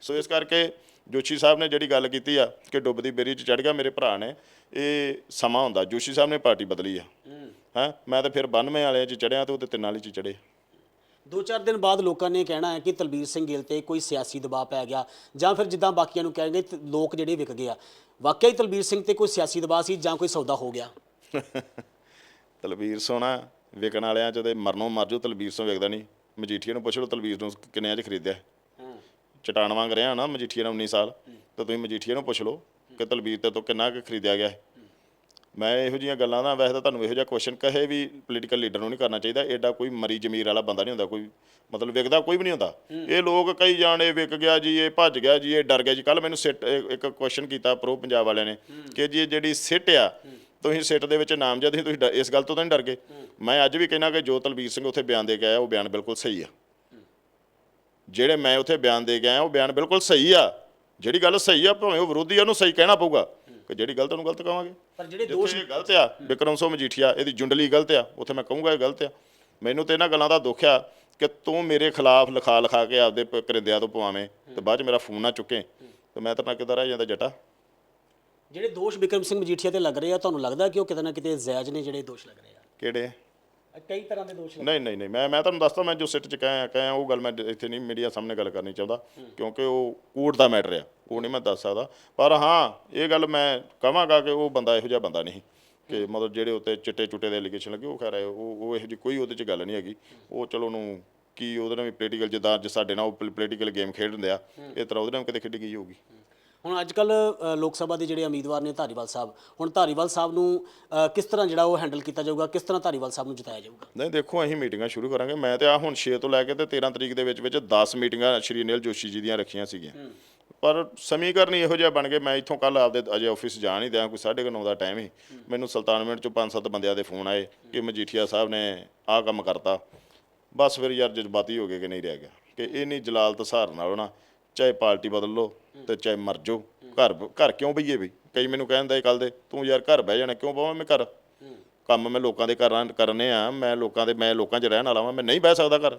ਸੋ ਇਸ ਕਰਕੇ ਜੋਸ਼ੀ ਸਾਹਿਬ ਨੇ ਜਿਹੜੀ ਗੱਲ ਕੀਤੀ ਆ ਕਿ ਡੁੱਬਦੀ ਬੇਰੀ 'ਚ ਚੜ ਗਿਆ ਮੇਰੇ ਭਰਾ ਨੇ ਇਹ ਸਮਾਂ ਹੁੰਦਾ। ਜੋਸ਼ੀ ਸਾਹਿਬ ਨੇ ਪਾਰਟੀ ਬਦਲੀ ਆ। ਹੈ? ਮੈਂ ਤਾਂ ਫਿਰ 92 ਵਾਲਿਆਂ 'ਚ ਚੜਿਆ ਤੇ ਉਹ ਤੇ ਤਿੰਨ ਵਾਲੀ 'ਚ ਚੜੇ ਦੋ ਚਾਰ ਦਿਨ ਬਾਅਦ ਲੋਕਾਂ ਨੇ ਕਹਿਣਾ ਹੈ ਕਿ ਤਲਬੀਰ ਸਿੰਘ ਗਿੱਲ ਤੇ ਕੋਈ ਸਿਆਸੀ ਦਬਾਅ ਪੈ ਗਿਆ ਜਾਂ ਫਿਰ ਜਿੱਦਾਂ ਬਾਕੀਆਂ ਨੂੰ ਤ- ਲੋਕ ਜਿਹੜੇ ਵਿਕ ਗਏ ਆ। ਵਾਕਿਆ ਹੀ ਤਲਬੀਰ ਸਿੰਘ ਤੇ ਕੋਈ ਸਿਆਸੀ ਦਬਾਅ ਸੀ ਜਾਂ ਕੋਈ ਸੌਦਾ ਹੋ ਗਿਆ? [laughs] ਤਲਵੀਰ ਸੋਨਾ ਵਿਕਣ ਵਾਲਿਆਂ 'ਚ ਤੇ ਮਰਨੋਂ ਮਰ ਜਾਓ ਤਲਵੀਰ ਸੋਂ ਵਿਕਦਾ ਨਹੀਂ। ਮਜੀਠੀਆ ਨੂੰ ਪੁੱਛ ਲਓ ਤਲਵੀਰ ਨੂੰ ਕਿੰਨਿਆਂ 'ਚ ਖਰੀਦਿਆ। ਚਟਾਨ ਵਾਂਗ ਰਿਹਾ ਨਾ ਮਜੀਠੀਆ ਨੇ 19 ਸਾਲ। ਤਾਂ ਤੁਸੀਂ ਮਜੀਠੀਆ ਨੂੰ ਪੁੱਛ ਲਓ ਕਿ ਤਲਵੀਰ ਤੇ ਤੋਂ ਕਿੰਨਾ ਕੁ ਖਰੀਦਿਆ ਗਿਆ। ਹੈ। ਮੈਂ ਇਹੋ ਜੀਆਂ ਗੱਲਾਂ ਦਾ ਵੈਸੇ ਤਾਂ ਤੁਹਾਨੂੰ ਇਹੋ ਜਿਹਾ ਕੁਐਸਚਨ ਕਹੇ ਵੀ ਪੋਲੀਟੀਕਲ ਲੀਡਰ ਨੂੰ ਨਹੀਂ ਕਰਨਾ ਚਾਹੀਦਾ। ਐਡਾ ਕੋਈ ਮਰੀ ਜ਼ਮੀਰ ਵਾਲਾ ਬੰਦਾ ਨਹੀਂ ਹੁੰਦਾ ਕੋਈ ਮਤਲਬ ਵਿਕਦਾ ਕੋਈ ਵੀ ਨਹੀਂ ਹੁੰਦਾ। ਇਹ ਲੋਕ ਕਈ ਜਾਣੇ ਵਿਕ ਗਿਆ ਜੀ ਇਹ ਭੱਜ ਗਿਆ ਜੀ ਇਹ ਡਰ ਗਿਆ ਜੀ। ਕੱਲ ਮੈਨੂੰ ਸਿੱਟ ਇੱਕ ਕੁਐਸਚਨ ਕੀਤਾ ਪ੍ਰੋ ਪੰਜਾਬ ਵਾਲਿਆਂ ਨੇ ਕਿ ਜੀ ਇਹ ਜਿਹੜੀ ਸਿੱਟ ਆ ਤੁਸੀਂ ਸਿੱਟ ਦੇ ਵਿੱਚ ਨਾਮਜ਼ਦ ਸੀ ਤੁਸੀਂ ਡ- ਇਸ ਗੱਲ ਤੋਂ ਤਾਂ ਨਹੀਂ ਡਰ ਗਏ ਮੈਂ ਅੱਜ ਵੀ ਕਹਿਣਾ ਕਿ ਜੋ ਤਲਬੀਰ ਸਿੰਘ ਉੱਥੇ ਬਿਆਨ ਦੇ ਕੇ ਆਇਆ ਉਹ ਬਿਆਨ ਬਿਲਕੁਲ ਸਹੀ ਆ। ਜਿਹੜੇ ਮੈਂ ਉੱਥੇ ਬਿਆਨ ਦੇ ਕੇ ਆਇਆ ਉਹ ਬਿਆਨ ਬਿਲਕੁਲ ਸਹੀ ਆ। ਜਿਹੜੀ ਗੱਲ ਸਹੀ ਆ ਭਾਵੇਂ ਉਹ ਵਿਰੋਧੀ ਆ ਉਹਨੂੰ ਸਹੀ ਕਹਿਣਾ ਪਊਗਾ। ਕਿ ਜਿਹੜੀ ਗਲਤ ਉਹਨੂੰ ਗਲਤ ਕਹਾਂਗੇ ਪਰ ਜਿਹੜੇ ਦੋਸ਼ ਇਹ ਗਲਤ ਆ ਵਿਕਰਮ ਸਿੰਘ ਮਜੀਠੀਆ ਇਹਦੀ ਜੁੰਡਲੀ ਗਲਤ ਆ ਉੱਥੇ ਮੈਂ ਕਹੂੰਗਾ ਇਹ ਗਲਤ ਆ। ਮੈਨੂੰ ਤੇ ਇਹਨਾਂ ਗੱਲਾਂ ਦਾ ਦੁੱਖ ਆ ਕਿ ਤੂੰ ਮੇਰੇ ਖਿਲਾਫ ਲਿਖਾ ਲਿਖਾ ਕੇ ਆਪਦੇ ਪ- ਕਰਿੰਦਿਆਂ ਤੋਂ ਪਵਾਵੇਂ ਤੇ ਬਾਅਦ ਚ ਮੇਰਾ ਫੋਨ ਨਾ ਚੁੱਕੇ। ਤੇ ਮੈਂ ਤਾਂ ਨਾ ਕਿੱਦਾਂ ਰਹਿ ਜਾਂਦਾ ਜਟਾ? ਜਿਹੜੇ ਦੋਸ਼ ਵਿਕਰਮ ਸਿੰਘ ਮਜੀਠੀਆ ਤੇ ਲੱਗ ਰਹੇ ਆ ਤੁਹਾਨੂੰ ਲੱਗਦਾ ਕਿ ਉਹ ਕਿਤੇ ਨਾ ਕਿਤੇ ਜਾਇਜ਼ ਨੇ ਜਿਹੜੇ ਦੋਸ਼ ਲੱਗ ਰਹੇ ਆ? ਕਿਹੜੇ? ਕਈ ਤਰ੍ਹਾਂ ਦੇ ਦੋਸ਼ ਨਹੀਂ ਨਹੀਂ ਨਹੀਂ ਮੈਂ ਮੈਂ ਤੁਹਾਨੂੰ ਦੱਸਦਾ ਮੈਂ ਜੋ ਸਿੱਟ ਚ ਕਹਿਆ ਕਹਿਆ ਉਹ ਗੱਲ ਮੈਂ ਇੱਥੇ ਨਹੀਂ ਮੀਡੀਆ ਸਾਹਮਣੇ ਗੱਲ ਕਰਨੀ ਚਾਹੁੰਦਾ ਕਿਉਂਕਿ ਉਹ ਕੋਰਟ ਦਾ ਮੈਟਰ ਆ ਉਹ ਨਹੀਂ ਮੈਂ ਦੱਸ ਸਕਦਾ। ਪਰ ਹਾਂ ਇਹ ਗੱਲ ਮੈਂ ਕਹਾਂਗਾ ਕਿ ਉਹ ਬੰਦਾ ਇਹੋ ਜਿਹਾ ਬੰਦਾ ਨਹੀਂ ਕਿ ਮਤਲਬ ਜਿਹੜੇ ਉੱਤੇ ਚਿੱਟੇ ਚੁੱਟੇ ਦੇ ਐਲੀਗੇਸ਼ਨ ਲੱਗੇ ਉਹ ਖੈਰ ਹੈ, ਉਹ ਉਹ ਇਹੋ ਜਿਹੀ ਕੋਈ ਉਹਦੇ ਚ ਗੱਲ ਨਹੀਂ ਹੈਗੀ। ਉਹ ਚਲੋ ਉਹਨੂੰ ਕੀ ਉਹਦੇ ਨਾਲ ਵੀ ਪੋਲੀਟੀਕਲ ਜਿੱਦਾਂ ਅੱਜ ਸਾਡੇ ਨਾਲ ਉਹ ਪੋਲੀਟੀਕਲ ਗੇਮ ਖੇਡ ਹੁੰਦੇ ਆ ਇਹ ਤਰ੍ਹਾਂ ਉਹਦੇ ਨਾਲ ਕਿਤੇ ਖੇਡੀ ਗਈ ਹੋਊਗੀ। ਹੁਣ ਅੱਜ ਕੱਲ ਲੋਕ ਸਭਾ ਦੇ ਜਿਹੜੇ ਉਮੀਦਵਾਰ ਨੇ ਧਾਰੀਵਾਲ ਸਾਹਿਬ ਹੁਣ ਧਾਰੀਵਾਲ ਸਾਹਿਬ ਨੂੰ ਕਿਸ ਤਰ੍ਹਾਂ ਜਿਹੜਾ ਉਹ ਹੈਂਡਲ ਕੀਤਾ ਜਾਊਗਾ? ਕਿਸ ਤਰ੍ਹਾਂ ਧਾਰੀਵਾਲ ਸਾਹਿਬ ਨੂੰ ਜਿਤਾਇਆ ਜਾਊਗਾ? ਨਹੀਂ ਦੇਖੋ ਅਸੀਂ ਮੀਟਿੰਗਾਂ ਸ਼ੁਰੂ ਕਰਾਂਗੇ। ਮੈਂ ਤੇ ਆ ਹੁਣ 6 ਤੋਂ ਲੈ ਕੇ ਤੇ 13 ਤਰੀਕ ਦੇ ਵਿੱਚ ਵਿੱਚ 10 ਮੀਟਿੰਗਾਂ ਸ਼੍ਰੀ ਅਨਿਲ ਜੋਸ਼ੀ ਜੀ ਦੀਆਂ ਰੱਖੀਆਂ ਸੀਗੀਆਂ। ਪਰ ਸਮੀਕਰਨ ਇਹੋ ਜਿਹਾ ਬਣ ਗਏ। ਮੈਂ ਇੱਥੋਂ ਕੱਲ ਆਪਦੇ ਅਜੇ ਆਫਿਸ ਜਾ ਨਹੀਂ ਦਿਆਂ ਕੋਈ 9:30 ਦਾ ਟਾਈਮ ਹੀ। ਮੈਨੂੰ ਸੁਲਤਾਨ ਮਿੰਟ ਚੋਂ 5-7 ਬੰਦਿਆਂ ਦੇ ਫੋਨ ਆਏ ਕਿ ਮਜੀਠੀਆ ਸਾਹਿਬ ਨੇ ਆਹ ਕੰਮ ਕਰਤਾ। ਬਸ ਫਿਰ ਯਾਰ ਜਜ਼ਬਾਤੀ ਹੋ ਗਏ ਕਿ ਨਹੀਂ ਰਹਿ ਗਿਆ? ਕਿ ਇਹ ਨਹੀਂ ਜਲਾਲਤ ਸਹਾਰ ਨਾਲ ਨਾ ਚਾਹੇ ਪਾਰਟੀ ਬਦਲ ਲਓ ਤੇ ਚਾਹੇ ਮਰ ਜਾਓ। ਘਰ ਘਰ ਕਿਉਂ ਬਈਏ ਬਈ ਕਈ ਮੈਨੂੰ ਕਹਿੰਦੇ ਕੱਲ ਦੇ, ਤੂੰ ਯਾਰ ਘਰ ਬਹਿ ਜਾਣਾ, ਕਿਉਂ ਬਵਾਂ ਮੈਂ ਘਰ? ਕੰਮ ਮੈਂ ਲੋਕਾਂ ਦੇ ਘਰਾਂ ਕਰਨੇ ਆ, ਮੈਂ ਲੋਕਾਂ ਦੇ, ਮੈਂ ਲੋਕਾਂ 'ਚ ਰਹਿਣ ਵਾਲਾ ਵਾਂ, ਮੈਂ ਨਹੀਂ ਬਹਿ ਸਕਦਾ ਘਰ।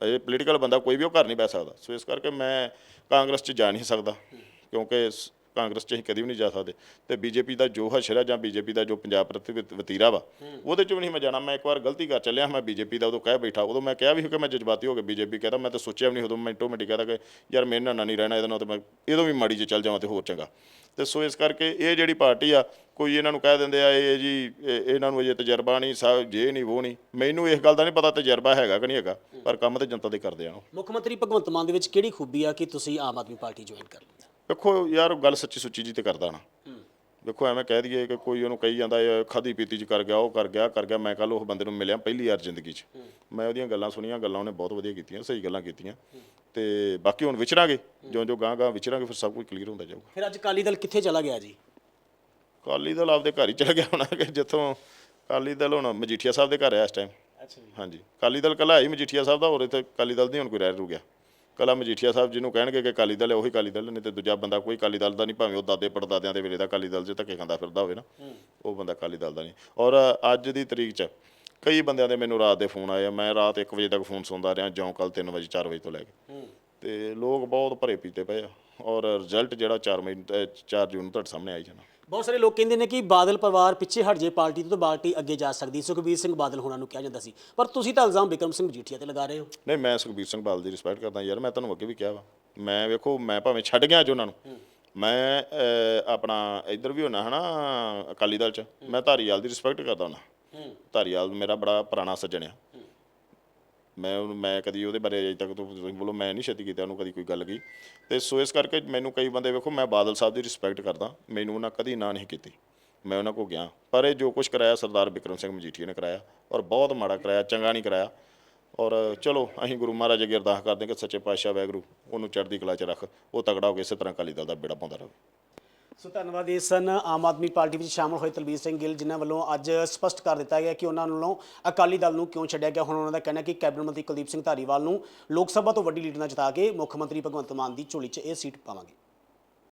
ਇਹ ਪੋਲੀਟੀਕਲ ਬੰਦਾ ਕੋਈ ਵੀ ਉਹ ਘਰ ਨਹੀਂ ਬਹਿ ਸਕਦਾ। ਸੋ ਇਸ ਕਰਕੇ ਮੈਂ ਕਾਂਗਰਸ 'ਚ ਜਾ ਨਹੀਂ ਸਕਦਾ। ਕਿਉਂਕਿ ਕਾਂਗਰਸ 'ਚ ਅਸੀਂ ਕਦੀ ਵੀ ਨਹੀਂ ਜਾ ਸਕਦੇ। ਤੇ ਬੀਜੇਪੀ ਦਾ ਜੋ ਹਸ਼ਰ ਹੈ ਜਾਂ ਬੀਜੇਪੀ ਦਾ ਜੋ ਪੰਜਾਬ ਪ੍ਰਤੀ ਵਤੀਰਾ ਵਾ, ਉਹਦੇ 'ਚ ਵੀ ਨਹੀਂ ਮੈਂ ਜਾਣਾ। ਮੈਂ ਇੱਕ ਵਾਰ ਗਲਤੀ ਕਰ ਚੱਲਿਆ, ਮੈਂ ਬੀਜੇਪੀ ਦਾ ਉਦੋਂ ਕਹਿ ਬੈਠਾ। ਉਦੋਂ ਮੈਂ ਕਿਹਾ ਵੀ ਸੀ ਕਿ ਮੈਂ ਜਜ਼ਬਾਤੀ ਹੋ ਕੇ ਬੀਜੇਪੀ ਕਹਿੰਦਾ ਮੈਂ ਤਾਂ ਸੋਚਿਆ ਵੀ ਨਹੀਂ, ਉਦੋਂ ਮੈਂ ਆਟੋਮੈਟਿਕ ਕਹਿੰਦਾ ਕਿ ਯਾਰ ਮੇਰੇ ਨਾਲ ਨਹੀਂ ਰਹਿਣਾ, ਇਹਦੇ ਨਾਲ ਤਾਂ ਮੈਂ ਇਹਦੋਂ ਵੀ ਮਾੜੀ 'ਚ ਚੱਲ ਜਾਵਾਂ ਤੇ ਹੋਰ ਚੰਗਾ। ਤੇ ਸੋ ਇਸ ਕਰਕੇ ਇਹ ਜਿਹੜੀ ਪਾਰਟੀ ਆ, ਕੋਈ ਇਹਨਾਂ ਨੂੰ ਕਹਿ ਦਿੰਦੇ ਆ, ਇਹ ਜੀ, ਇਹ- ਇਹਨਾਂ ਨੂੰ ਅਜੇ ਤਜਰਬਾ ਨਹੀਂ, ਸਾ, ਜੇ ਨਹੀਂ ਉਹ ਨਹੀਂ। ਮੈਨੂੰ ਇਸ ਗੱਲ ਦਾ ਨਹੀਂ ਪਤਾ ਤਜਰਬਾ ਹੈਗਾ ਕਿ ਨਹੀਂ ਹੈਗਾ, ਪਰ ਕੰਮ ਤੇ ਜਨਤਾ ਦੇ ਕਰਦੇ ਆ ਉਹ। ਮੁੱਖ ਮੰਤਰੀ ਭਗਵੰਤ ਮਾਨ ਦੇ ਵਿੱਚ ਕਿਹੜੀ ਖੂਬੀ ਆ ਕਿ ਤੁਸੀਂ ਆਮ ਆਦਮੀ ਪਾਰਟੀ ਜੁਆਇਨ ਕਰ ਲਈ? ਵੇਖੋ ਯਾਰ ਗੱਲ ਸੱਚੀ ਸੁੱਚੀ ਜੀ ਤੇ ਕਰਦਾ ਨਾ। ਵੇਖੋ ਐਵੇਂ ਕਹਿ ਦਈਏ ਕਿ ਕੋਈ ਉਹਨੂੰ ਕਹੀ ਜਾਂਦਾ ਇਹ ਖਾਦੀ ਪੀਤੀ ਚ ਕਰ ਗਿਆ ਉਹ ਕਰ ਗਿਆ ਕਰ ਗਿਆ ਮੈਂ ਕੱਲ ਉਹ ਬੰਦੇ ਨੂੰ ਮਿਲਿਆ ਪਹਿਲੀ ਵਾਰ ਜ਼ਿੰਦਗੀ 'ਚ। ਮੈਂ ਉਹਦੀਆਂ ਗੱਲਾਂ ਸੁਣੀਆਂ ਗੱਲਾਂ ਉਹਨੇ ਬਹੁਤ ਵਧੀਆ ਕੀਤੀਆਂ ਸਹੀ ਗੱਲਾਂ ਕੀਤੀਆਂ। ਤੇ ਬਾਕੀ ਹੁਣ ਵਿਚਰਾਂਗੇ ਜਿਉਂ ਜਿਉਂ ਗਾਂ ਗਾਂ ਵਿਚਰਾਂਗੇ ਫਿਰ ਸਭ ਕੁਝ ਕਲੀਅਰ ਹੁੰਦਾ ਜਾਊਗਾ। ਫਿਰ ਅੱਜ ਅਕਾਲੀ ਦਲ ਕਿੱਥੇ ਚਲਾ ਗਿਆ ਜੀ? ਕਾਲੀ ਦਲ ਆਪਦੇ ਘਰ ਹੀ ਚਲ ਗਿਆ ਹੋਣਾ ਕਿ ਜਿੱਥੋਂ ਕਾਲੀ ਦਲ ਹੁਣ ਮਜੀਠੀਆ ਸਾਹਿਬ ਦੇ ਘਰ ਆ ਇਸ ਟਾਈਮ ਅੱਛਾ ਜੀ। ਹਾਂਜੀ ਕਾਲੀ ਦਲ ਕੱਲਾ ਹੀ ਮਜੀਠੀਆ ਸਾਹਿਬ ਦਾ ਹੋਰ ਇੱਥੇ ਕਾਲੀ ਦਲ ਨਹੀਂ ਹੁਣ ਕੋਈ ਰਹਿ ਰੂ ਗਿਆ। ਕੱਲਾ ਮਜੀਠੀਆ ਸਾਹਿਬ ਜਿਹਨੂੰ ਕਹਿਣਗੇ ਕਿ ਅਕਾਲੀ ਦਲ ਹੈ, ਉਹੀ ਅਕਾਲੀ ਦਲ ਨਹੀਂ ਤੇ ਦੂਜਾ ਬੰਦਾ ਕੋਈ ਅਕਾਲੀ ਦਲ ਦਾ ਨਹੀਂ, ਭਾਵੇਂ ਉਹ ਦਾਦੇ ਪੜਦਾਦਿਆਂ ਦੇ ਵੇਲੇ ਦਾ ਅਕਾਲੀ ਦਲ 'ਚ ਧੱਕੇ ਖਾਂਦਾ ਫਿਰਦਾ ਹੋਵੇ ਨਾ, ਉਹ ਬੰਦਾ ਅਕਾਲੀ ਦਲ ਦਾ ਨਹੀਂ। ਔਰ ਅੱਜ ਦੀ ਤਰੀਕ 'ਚ ਕਈ ਬੰਦਿਆਂ ਦੇ ਮੈਨੂੰ ਰਾਤ ਦੇ ਫੋਨ ਆਏ ਆ, ਮੈਂ ਰਾਤ 1 ਵਜੇ ਤੱਕ ਫੋਨ ਸੁਣਦਾ ਰਿਹਾ, ਜਿਉਂ ਕੱਲ 3 ਵਜੇ 4 ਵਜੇ ਤੋਂ ਲੈ ਕੇ। ਤੇ ਲੋਕ ਬਹੁਤ ਭਰੇ ਪੀਤੇ ਪਏ ਆ, ਔਰ ਰਿਜ਼ਲਟ ਜਿਹੜਾ 4 ਮਈ 4 ਜੂਨ ਨੂੰ ਤੁਹਾਡੇ ਸਾਹਮਣੇ ਆਈ ਜਾਣਾ। ਬਹੁਤ ਸਾਰੇ ਲੋਕ ਕਹਿੰਦੇ ਨੇ ਕਿ ਬਾਦਲ ਪਰਿਵਾਰ ਪਿੱਛੇ ਹਟ ਜੇ ਪਾਰਟੀ ਤੋਂ ਤਾਂ ਪਾਰਟੀ ਅੱਗੇ ਜਾ ਸਕਦੀ ਸੁਖਬੀਰ ਸਿੰਘ ਬਾਦਲ ਹੋਣਾ ਨੂੰ ਕਿਹਾ ਜਾਂਦਾ ਸੀ। ਪਰ ਤੁਸੀਂ ਤਾਂ ਇਲਜ਼ਾਮ ਬਿਕਰਮ ਸਿੰਘ ਮਜੀਠੀਆ ਤੇ ਲਗਾ ਰਹੇ ਹੋ। ਨਹੀਂ ਮੈਂ ਸੁਖਬੀਰ ਸਿੰਘ ਬਾਦਲ ਦੀ ਰਿਸਪੈਕਟ ਕਰਦਾ ਯਾਰ ਮੈਂ ਤੁਹਾਨੂੰ ਅੱਗੇ ਵੀ ਕਿਹਾ ਵਾ। ਮੈਂ ਵੇਖੋ ਮੈਂ ਭਾਵੇਂ ਛੱਡ ਗਿਆ ਅੱਜ ਉਹਨਾਂ ਨੂੰ। ਮੈਂ ਆਪਣਾ ਇੱਧਰ ਵੀ ਹੋਣਾ ਹਨਾ ਅਕਾਲੀ ਦਲ ਚ ਮੈਂ ਧਾਰੀਵਾਲ ਦੀ ਰਿਸਪੈਕਟ ਕਰਦਾ ਹਾਂ। ਧਾਰੀਵਾਲ ਮੇਰਾ ਬੜਾ ਪੁਰਾਣਾ ਸੱਜਣ ਆ। ਮੈਂ ਉਹਨੂੰ, ਮੈਂ ਕਦੀ ਉਹਦੇ ਬਾਰੇ ਅਜੇ ਤੱਕ ਤੁਸੀਂ ਬੋਲੋ, ਮੈਂ ਨਹੀਂ ਛੇਤੀ ਕੀਤਾ, ਉਹਨੂੰ ਕਦੀ ਕੋਈ ਗੱਲ ਕੀ ਤੇ ਸੋ ਇਸ ਕਰਕੇ ਮੈਨੂੰ ਕਈ ਬੰਦੇ ਵੇਖੋ, ਮੈਂ ਬਾਦਲ ਸਾਹਿਬ ਦੀ ਰਿਸਪੈਕਟ ਕਰਦਾ। ਮੈਨੂੰ ਉਹਨਾਂ ਕਦੀ ਨਾ ਨਹੀਂ ਕੀਤੀ। ਮੈਂ ਉਹਨਾਂ ਕੋ ਗਿਆ। ਪਰ ਇਹ ਜੋ ਕੁਝ ਕਰਾਇਆ, ਸਰਦਾਰ ਬਿਕਰਮ ਸਿੰਘ ਮਜੀਠੀਆ ਨੇ ਕਰਾਇਆ ਔਰ ਬਹੁਤ ਮਾੜਾ ਕਰਾਇਆ, ਚੰਗਾ ਨਹੀਂ ਕਰਾਇਆ। ਔਰ ਚਲੋ, ਅਸੀਂ ਗੁਰੂ ਮਹਾਰਾਜ ਅੱਗੇ ਅਰਦਾਸ ਕਰਦੇ ਹਾਂ ਕਿ ਸੱਚੇ ਪਾਤਸ਼ਾਹ ਵਾਹਿਗੁਰੂ ਉਹਨੂੰ ਚੜ੍ਹਦੀ ਕਲਾ 'ਚ ਰੱਖ, ਉਹ ਤਗੜਾ ਹੋ ਕੇ ਇਸੇ ਤਰ੍ਹਾਂ ਅਕਾਲੀ ਦਲ ਦਾ ਬੇੜਾ ਪਾਉਂਦਾ ਰਹੇ। ਸੋ ਧੰਨਵਾਦ ਇਹ ਸਨ ਆਮ ਆਦਮੀ ਪਾਰਟੀ ਵਿੱਚ ਸ਼ਾਮਲ ਹੋਏ ਤਲਬੀਰ ਸਿੰਘ ਗਿੱਲ, ਜਿਨ੍ਹਾਂ ਵੱਲੋਂ ਅੱਜ ਸਪਸ਼ਟ ਕਰ ਦਿੱਤਾ ਗਿਆ ਕਿ ਉਹਨਾਂ ਵੱਲੋਂ ਅਕਾਲੀ ਦਲ ਨੂੰ ਕਿਉਂ ਛੱਡਿਆ ਗਿਆ। ਹੁਣ ਉਹਨਾਂ ਦਾ ਕਹਿਣਾ ਕਿ ਕੈਬਨਿਟ ਮੰਤਰੀ ਕੁਲਦੀਪ ਸਿੰਘ ਧਾਰੀਵਾਲ ਨੂੰ ਲੋਕ ਸਭਾ ਤੋਂ ਵੱਡੀ ਲੀਡ ਨਾਲ ਜਿਤਾ ਕੇ ਮੁੱਖ ਮੰਤਰੀ ਭਗਵੰਤ ਮਾਨ ਦੀ ਝੋਲੀ 'ਚ ਇਹ ਸੀਟ ਪਾਵਾਂਗੇ।